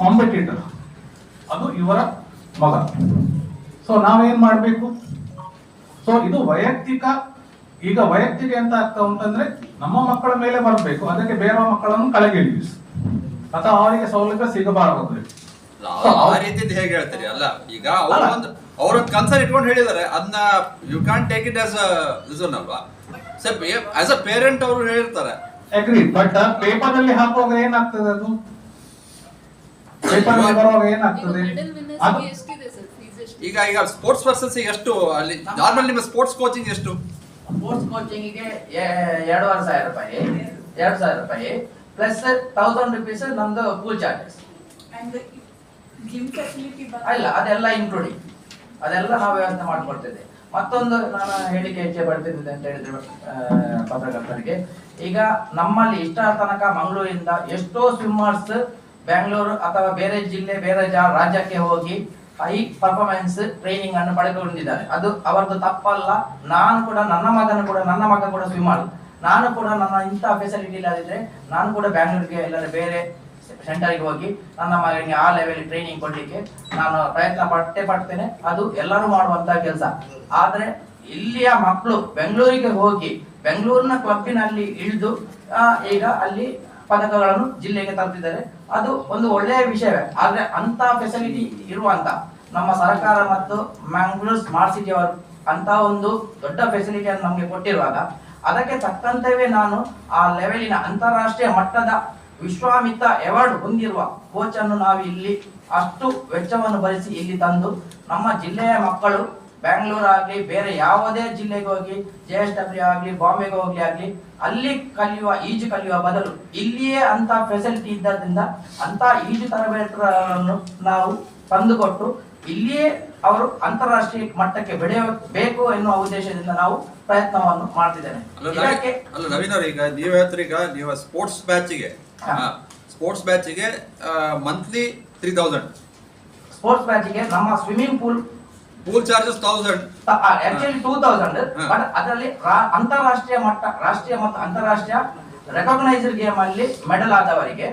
ಕಾಂಪಿಟೇಟರ್ ಅದು ಇವರ ಮಗ. ಸೊ ನಾವೇನ್ ಮಾಡಬೇಕು? ಸೊ ಇದು ವೈಯಕ್ತಿಕ ಈಗ ವೈಯಕ್ತಿಕ ಎಂತ ಆಗ್ತಾ ಉಂಟಂದ್ರೆ ನಮ್ಮ ಮಕ್ಕಳ ಮೇಲೆ ಬರಬೇಕು. ಅದಕ್ಕೆ ಬೇರೆ ಮಕ್ಕಳನ್ನು ಕೆಳಗಿಳಿಸಿ ಅಥವಾ ಅವರಿಗೆ ಸೌಲಭ್ಯ ಸಿಗಬಾರದು. ಆ- ರೀತಿದ್ ಹೇಗೆ ಹೇಳ್ತೀರಿ? ಅಲ್ಲ ಈಗ ಅವ್ರ ಕನ್ಸರ್ ಇಟ್ಕೊಂಡು ಹೇಳಿದ್ದಾರೆ. ಅದನ್ನ you can take it as reason ಅಲ್ವಾ? ಆಸ್ ಅ ಪೇರೆಂಟ್ ಅವರು ಹೇಳಿರ್ತಾರೆ. ಅಗ್ರಿ ಬಟ್ ಪೇಪರ್ ಅಲ್ಲಿ ಹಾಕುವಾಗ ಏನಾಗ್ತದೆ ಅದು? ಪೇಪರ್ ಏನಾಗ್ತದೆ? ಅದು ಈಗ ಈಗ ಸ್ಪೋರ್ಟ್ಸ್ ಪರ್ಸನ್ಸ್ ಎಷ್ಟು ಅಲ್ಲಿ ನಾರ್ಮಲ್ ನಿಮ್ಮ ಸ್ಪೋರ್ಟ್ಸ್ ಕೋಚಿಂಗ್ ಎಷ್ಟು? ಸ್ಪೋರ್ಟ್ಸ್ ಕೋಚಿಂಗಿಗೆ ಎರಡೂವರೆ ಸಾವಿರ ರೂಪಾಯಿ ಎರಡು ಸಾವಿರ ರೂಪಾಯಿ ಪ್ಲಸ್ ತೌಸಂಡ್ ರುಪೀಸ್ ನಮ್ದು ಪೂಲ್ ಚಾರ್ಜಸ್ ಅಲ್ಲ ಜಿಮ್ ಫೆಸಿಲಿಟಿ ಇಲ್ಲ ಅದೆಲ್ಲ ಇನ್ಕ್ಲೂಡಿಂಗ್ ಅದೆಲ್ಲ ನಾವು ವ್ಯವಸ್ಥೆ ಮಾಡಿಕೊಡ್ತೇವೆ. ಮತ್ತೊಂದು ನಾನು ಹೇಳಿಕೆ ಹೆಚ್ಚೆ ಪಡ್ತಿದ್ದೆ ಅಂತ ಹೇಳಿದ್ರು ಆ, ಪತ್ರಕರ್ತರಿಗೆ. ಈಗ ನಮ್ಮಲ್ಲಿ ಇಷ್ಟ ತನಕ ಮಂಗಳೂರಿಂದ ಎಷ್ಟೋ ಸ್ವಿಮ್ಮರ್ಸ್ ಬೆಂಗಳೂರು ಅಥವಾ ಬೇರೆ ಜಿಲ್ಲೆ, ಬೇರೆ ರಾಜ್ಯಕ್ಕೆ ಹೋಗಿ ಹೈ ಪರ್ಫಾರ್ಮೆನ್ಸ್ ಟ್ರೈನಿಂಗ್ ಅನ್ನು ಪಡೆದುಕೊಂಡಿದ್ದಾರೆ. ಅದು ಅವರದ್ದು ತಪ್ಪಲ್ಲ. ನಾನು ಕೂಡ ನನ್ನ ಮಗನ ಕೂಡ, ನನ್ನ ಮಗ ಕೂಡ ಸ್ವಿಮ್ಮರ್ ನಾನು ಕೂಡ ನನ್ನ ಇಂಥ ಫೆಸಿಲಿಟಿ ಇಲ್ಲದಿದ್ರೆ ನಾನು ಕೂಡ ಬ್ಯಾಂಗ್ಳೂರಿಗೆ ಎಲ್ಲರೂ ಬೇರೆ ಸೆಂಟರ್ಗೆ ಹೋಗಿ ನನ್ನ ಮಗನಿಗೆ ಆ ಲೆವೆಲ್ ಟ್ರೈನಿಂಗ್ ಕೊಡ್ಲಿಕ್ಕೆ ನಾನು ಪ್ರಯತ್ನ ಪಟ್ಟೆ ಪಡ್ತೇನೆ. ಅದು ಎಲ್ಲರೂ ಮಾಡುವಂತಹ ಕೆಲಸ. ಆದ್ರೆ ಇಲ್ಲಿಯ ಮಕ್ಕಳು ಬೆಂಗಳೂರಿಗೆ ಹೋಗಿ ಬೆಂಗಳೂರಿನ ಕ್ಲಬ್ಬಿನಲ್ಲಿ ಇಳಿದು ಈಗ ಅಲ್ಲಿ ಪದಕಗಳನ್ನು ಜಿಲ್ಲೆಗೆ ತರ್ತಿದ್ದಾರೆ ಅದು ಒಂದು ಒಳ್ಳೆಯ ವಿಷಯವೇ. ಆದರೆ ಅಂತ ಫೆಸಿಲಿಟಿ ಇರುವಂತ ನಮ್ಮ ಸರ್ಕಾರ ಮತ್ತು ಮ್ಯಾಂಗ್ಳೂರ್ ಸ್ಮಾರ್ಟ್ ಸಿಟಿ ಅವರು ಅಂತ ಒಂದು ದೊಡ್ಡ ಫೆಸಿಲಿಟಿಯನ್ನು ನಮಗೆ ಕೊಟ್ಟಿರುವಾಗ ಅದಕ್ಕೆ ತಕ್ಕಂತೆಯೇ ನಾನು ಆ ಲೆವೆಲಿನ ಅಂತಾರಾಷ್ಟ್ರೀಯ ಮಟ್ಟದ ವಿಶ್ವಾಮಿತ್ತ ಅವಾರ್ಡ್ ಹೊಂದಿರುವ ಕೋಚನ್ನು ನಾವು ಇಲ್ಲಿ ಅಷ್ಟು ವೆಚ್ಚವನ್ನು ಭರಿಸಿ ಇಲ್ಲಿ ತಂದು ನಮ್ಮ ಜಿಲ್ಲೆಯ ಮಕ್ಕಳು ಬ್ಯಾಂಗ್ಳೂರ್ ಆಗ್ಲಿ ಬೇರೆ ಯಾವುದೇ ಜಿಲ್ಲೆಗೆ ಹೋಗಿ ಜೆ ಎಸ್ ಡಬ್ಲ್ಯೂ ಆಗ್ಲಿ ಬಾಂಬೆಗೆ ಹೋಗ್ಲಿ ಆಗ್ಲಿ ಅಲ್ಲಿ ಕಲಿಯುವ ಈಜು ಕಲಿಯುವ ಬದಲು ಇಲ್ಲಿಯೇ ಅಂತ ಫೆಸಿಲಿಟಿ ಇದ್ದರಿಂದ ಅಂತ ಈಜು ತರಬೇತಿಗಳನ್ನು ನಾವು ತಂದುಕೊಟ್ಟು ಇಲ್ಲಿಯೇ ಅವರು ಅಂತಾರಾಷ್ಟ್ರೀಯ ಮಟ್ಟಕ್ಕೆ ಬೆಳೆಯಬೇಕು ಎನ್ನುವ ಉದ್ದೇಶದಿಂದ ನಾವು ಪ್ರಯತ್ನವನ್ನು ಮಾಡ್ತಿದ್ದೇನೆ ಅಲ್ಲ ಈಗ ನೀವು ಹೇಳ್ತೀರಿ ನೀವು ಸ್ಪೋರ್ಟ್ಸ್ ಬ್ಯಾಚಿಗೆ. ಸ್ಪೋರ್ಟ್ಸ್ ಬ್ಯಾಚಿಗೆ ಮಂತ್ಲಿ ತ್ರೀ ತೌಸಂಡ್ ಸ್ಪೋರ್ಟ್ಸ್ ಬ್ಯಾಚಿಗೆ ನಮ್ಮ swimming pool pool charges thousand actually two thousand. But ಅದರಲ್ಲಿ ಅಂತಾರಾಷ್ಟ್ರೀಯ ಮಟ್ಟ ರಾಷ್ಟ್ರೀಯ ಮತ್ತು ಅಂತಾರಾಷ್ಟ್ರೀಯ ರೆಕಗ್ನೈಸ್ಡ್ ಗೇಮ್ ಅಲ್ಲಿ ಮೆಡಲ್ ಆದವರಿಗೆ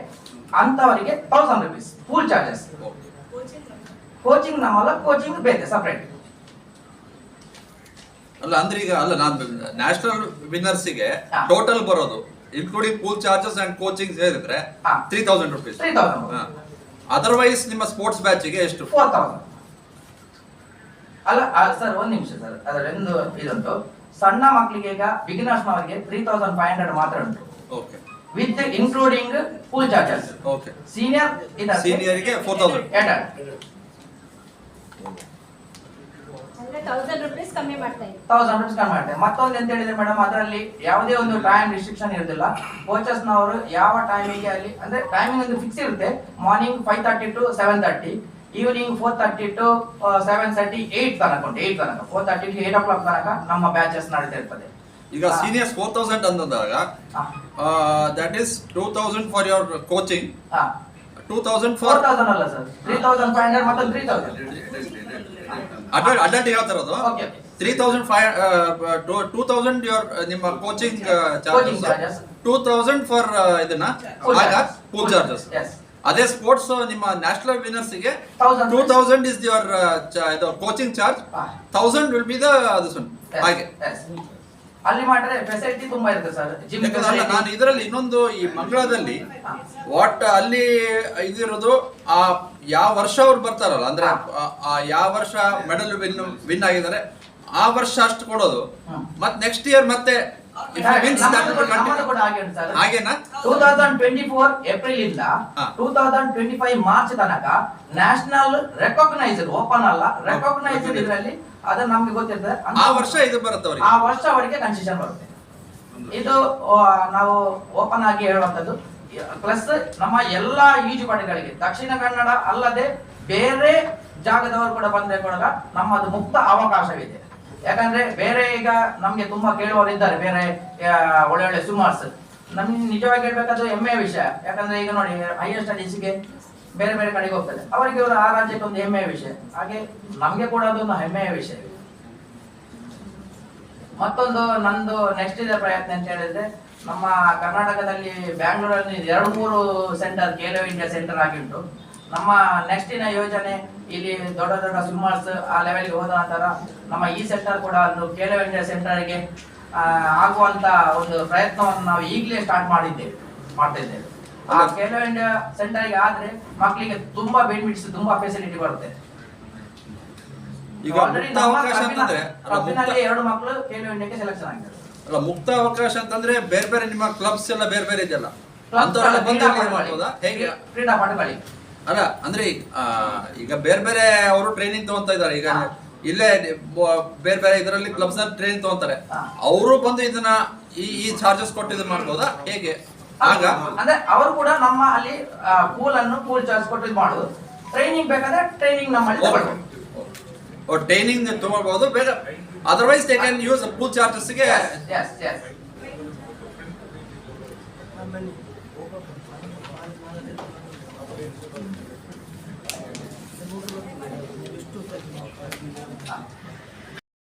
ಅಂತವರಿಗೆ thousand rupees pool charges coaching ನಮ್ಮಲ್ಲ coaching ಬೇರೆ ಸಪರೇಟ್ ಅಲ್ಲ ಅಂದ್ರೆ ಈಗ ಅಲ್ಲ ನಾನು ನ್ಯಾಷನಲ್ ವಿನ್ನರ್ಸಿಗೆ ಹಾ. ಟೋಟಲ್ ಬರೋದು including pool charges and coaching ಸೇರಿದ್ರೆ. ತ್ರೀ ತೌಸಂಡ್ ರುಪೀಸ್ ಅದರ್ವೈಸ್ ನಿಮ್ಮ ಸ್ಪೋರ್ಟ್ಸ್ ಬ್ಯಾಚ್ಗೆ ಎಷ್ಟು? ಫೋರ್ ತೌಸಂಡ್ ಅಲ್ಲ ಸರ್ ಒಂದ್ ನಿಮಿಷ ಸರ್. ಅದರೊಂದು ಇದಂತು ಸಣ್ಣ ಮಕ್ಕಳಿಗೆ ಈಗ ಬಿಗಿನರ್ಸ್ ನವರಿಗೆ ತ್ರೀ ತೌಸಂಡ್ ಫೈವ್ ಹಂಡ್ರೆಡ್ ಮಾತ್ರ ಉಂಟು. Okay with including pool charges okay senior four thousand ಅಂದ್ರೆ ತೌಸಂಡ್ ರುಪೀಸ್ ಕಮ್ಮಿ ಮಾಡ್ತಾ ಇದ್ದೀವಿ ತೌಸಂಡ್ ಕಮ್ಮಿ ಮಾಡ್ತೇವೆ ಮತ್ತೊಂದು ಎಂತ ಹೇಳಿದ್ರೆ ಮೇಡಮ್ ಅದರಲ್ಲಿ ಯಾವುದೇ ಒಂದು ಟೈಮ್ ರಿಸ್ಟ್ರಿಕ್ಷನ್ ಇರುದಿಲ್ಲ. ಕೋಚಸ್ ನವರು ಯಾವ ಟೈಮಿಗೆ ಅಲ್ಲಿ ಅಂದ್ರೆ ಟೈಮಿಂಗ್ ಒಂದು ಫಿಕ್ಸ್ ಇರುತ್ತೆ. Morning five thirty to seven thirty evening four thirty to seven thirty eight ತನಕ ಉಂಟು ಏಟ್ ತನಕ. Four thirty to eight o'clock ತನಕ ನಮ್ಮ ಬ್ಯಾಚಸ್ ನಡೀತಾ ಇರ್ತದೆ. ಈಗ. ಸೀನಿಯರ್ಸ್ ಫೋರ್ ತೌಸಂಡ್ ಅಂದಾಗ that is two thousand for your coaching two thousand four thousand ಅಲ್ಲ sir three thousand five hundred ಮತ್ತೆ ತ್ರೀ ತೌಸಂಡ್ ಅಡ್ಡ ಯಾವ ತರದು Okay. Three thousand five two thousand your ನಿಮ್ಮ coaching charges. Two thousand for ಇದನ್ನ. Pool charges. ಅದೇ sports ನಿಮ್ಮ national ವಿನರ್ಸ್ಗೆ ಟೂ ತೌಸಂಡ್ ಇಸ್ ಯುವರ್ ಇದು coaching charge. Thousand will be the ಅದು ಹಾಗೆ. ಅಲ್ಲಿ ಮಾಡಿದ್ರೆ ಫೆಸಿಲಿಟಿ ತುಂಬಾ ಇರುತ್ತೆ ಸರ್ ಜಿಮ್ ನಾನು ಇದರಲ್ಲಿ ಇನ್ನೊಂದು ಈ ಮಂಗಳದಲ್ಲಿ ವಾಟ್ ಅಲ್ಲಿ ಇದಿರೋದು ಆ ಯಾವ ವರ್ಷ ಅವ್ರು ಬರ್ತಾರಲ್ಲ ಅಂದ್ರೆ ಆ- ಯಾವ ವರ್ಷ ಮೆಡಲ್ ವಿನ್ ವಿನ್ ಆಗಿದ್ದಾರೆ ಆ ವರ್ಷ ಅಷ್ಟು ಕೊಡೋದು. ಮತ್ತೆ ಮತ್ ನೆಕ್ಸ್ಟ್ ಇಯರ್ ಮತ್ತೆ two thousand twenty four April ಇಂದ. Two thousand twenty five March ತನಕ ನ್ಯಾಷನಲ್ ರೆಕಾಗ್ನೈಸ್ಡ್ ಓಪನ್ ಅಲ್ಲ ರೆಕಾಗ್ನೈಸ್ಡ್ ಇದರಲ್ಲಿ ಅದು ನಮ್ಗೆ ಗೊತ್ತಿರ್ತದೆ. ಆ ವರ್ಷ ಇದು ಬರುತ್ತೆ ಆ ಅವರಿಗೆ ವರ್ಷ ಅವರಿಗೆ ಕನ್ಸೆಷನ್ ಬರುತ್ತೆ. ಇದು ನಾವು ಓಪನ್ ಆಗಿ ಹೇಳುವಂತದ್ದು ಪ್ಲಸ್ ನಮ್ಮ ಎಲ್ಲಾ ಈಜುಪಡೆಗಳಿಗೆ ದಕ್ಷಿಣ ಕನ್ನಡ ಅಲ್ಲದೆ ಬೇರೆ ಜಾಗದವರು ಕೂಡ ಬಂದ್ರೆ ಕೂಡ ನಮ್ಮದು ಮುಕ್ತ ಅವಕಾಶವಿದೆ. ಯಾಕಂದ್ರೆ ಬೇರೆ ಈಗ ನಮ್ಗೆ ತುಂಬಾ ಕೇಳುವವರು ಇದ್ದಾರೆ, ಬೇರೆ ಒಳ್ಳೆ ಒಳ್ಳೆ ಸುಮಾರ್ಸ್. ನಮ್ಗೆ ನಿಜವಾಗಿ ಹೇಳ್ಬೇಕಾದ್ರೆ ಹೆಮ್ಮೆಯ ವಿಷಯ. ಯಾಕಂದ್ರೆ ಈಗ ನೋಡಿ ಹೈಯರ್ ಸ್ಟಡೀಸ್ಗೆ ಬೇರೆ ಬೇರೆ ಕಡೆಗೆ ಹೋಗ್ತದೆ ಅವರಿಗೆ ಒಂದು ಆ ರಾಜ್ಯಕ್ಕೆ ಒಂದು ಹೆಮ್ಮೆಯ ವಿಷಯ. ಹಾಗೆ ನಮ್ಗೆ ಕೂಡ ಅದೊಂದು ಹೆಮ್ಮೆಯ ವಿಷಯ. ಮತ್ತೊಂದು ನಂದು ನೆಕ್ಸ್ಟ್ ಇದೆ ಪ್ರಯತ್ನ ಅಂತ ಹೇಳಿದ್ರೆ, ನಮ್ಮ ಕರ್ನಾಟಕದಲ್ಲಿ ಬ್ಯಾಂಗ್ಳೂರಲ್ಲಿ ಎರಡು ಮೂರು ಸೆಂಟರ್ ಖೇಲೋ ಇಂಡಿಯಾ ಸೆಂಟರ್ ಆಗಿಂಟು ನಮ್ಮ ನೆಕ್ಸ್ಟಿನ ಯೋಜನೆ ಇಲ್ಲಿ ದೊಡ್ಡ ದೊಡ್ಡ ಸ್ವಿಮ್ಮರ್ಸ್ ಆ ಲೆವೆಲ್ಗೆ ಹೋದ ನಂತರ ನಮ್ಮ ಈ ಸೆಂಟರ್ ಕೂಡ ಒಂದು ಇಂಡಿಯಾ ಸೆಂಟರ್ಗೆ ಆಗುವಂತ ಒಂದು ಪ್ರಯತ್ನವನ್ನು ನಾವು ಈಗಲೇ ಸ್ಟಾರ್ಟ್ ಮಾಡಿದ್ದೇವೆ ಮಾಡ್ತಿದ್ದೇವೆ. ಆ ಖೇಲೋ ಇಂಡಿಯಾ ಸೆಂಟರ್ಗೆ ಆದ್ರೆ ಮಕ್ಕಳಿಗೆ ತುಂಬಾ ಬೆನಿಫಿಟ್ಸ್ ತುಂಬಾ ಫೆಸಿಲಿಟಿ ಬರುತ್ತೆ. ಈಗ ಅಲ್ಲ, ಎರಡು ಮಕ್ಕಳು ಇಂಡಿಯಾಕ್ಕೆ ಸೆಲೆಕ್ಷನ್ ಆಗಿದ್ದಾರೆ. ಅಲ್ಲ ಮುಕ್ತ ಅವಕಾಶ ಅಂತಂದ್ರೆ ಬೇರೆ ಬೇರೆ ನಿಮ್ಮ ಕ್ಲಬ್ಸ್ ಎಲ್ಲ ಬೇರೆ ಬೇರೆ ಇದೆಯಲ್ಲ? ಕ್ರೀಡಾಪಟುಗಳಿಗೆ ಅಲ್ಲ ಅಂದ್ರೆ ಆ, ಈಗ ಬೇರೆ ಬೇರೆ ಅವರು ಟ್ರೈನಿಂಗ್ ತಗೊಂತ ಇದ್ದಾರೆ. ಈಗ ಇಲ್ಲೇ ಬೇರೆ ಬೇರೆ ಇದರಲ್ಲಿ ಕ್ಲಬ್ಸ್ ಟ್ರೈನಿಂಗ್ ತಗೊಂತಾರೆ ಅವರು ಬಂದು ಇದನ್ನ ಈ ಈ ಚಾರ್ಜಸ್ ಕೊಟ್ಟು ಇದನ್ನ ಮಾಡ್ಬೋದಾ? ಹೇಗೆ? ಆಗ? ಅಂದ್ರೆ ಅವರು ಕೂಡ ನಮ್ಮ ಅಲ್ಲಿ ಪೂಲ್ ಅನ್ನು ಪೂಲ್ ಚಾರ್ಜ್ ಕೊಟ್ಟು ಇದು ಮಾಡುದು. ಟ್ರೈನಿಂಗ್ ಬೇಕಾದ್ರೆ ಟ್ರೈನಿಂಗ್ ನಮ್ಮಲ್ಲಿ ತಗೊಳ್ಬೋದು. ಟ್ರೈನಿಂಗ್ ತಗೊಳ್ಬಹುದು ಬೇಗ. Otherwise they can use pool ಚಾರ್ಜಸ್ಗೆ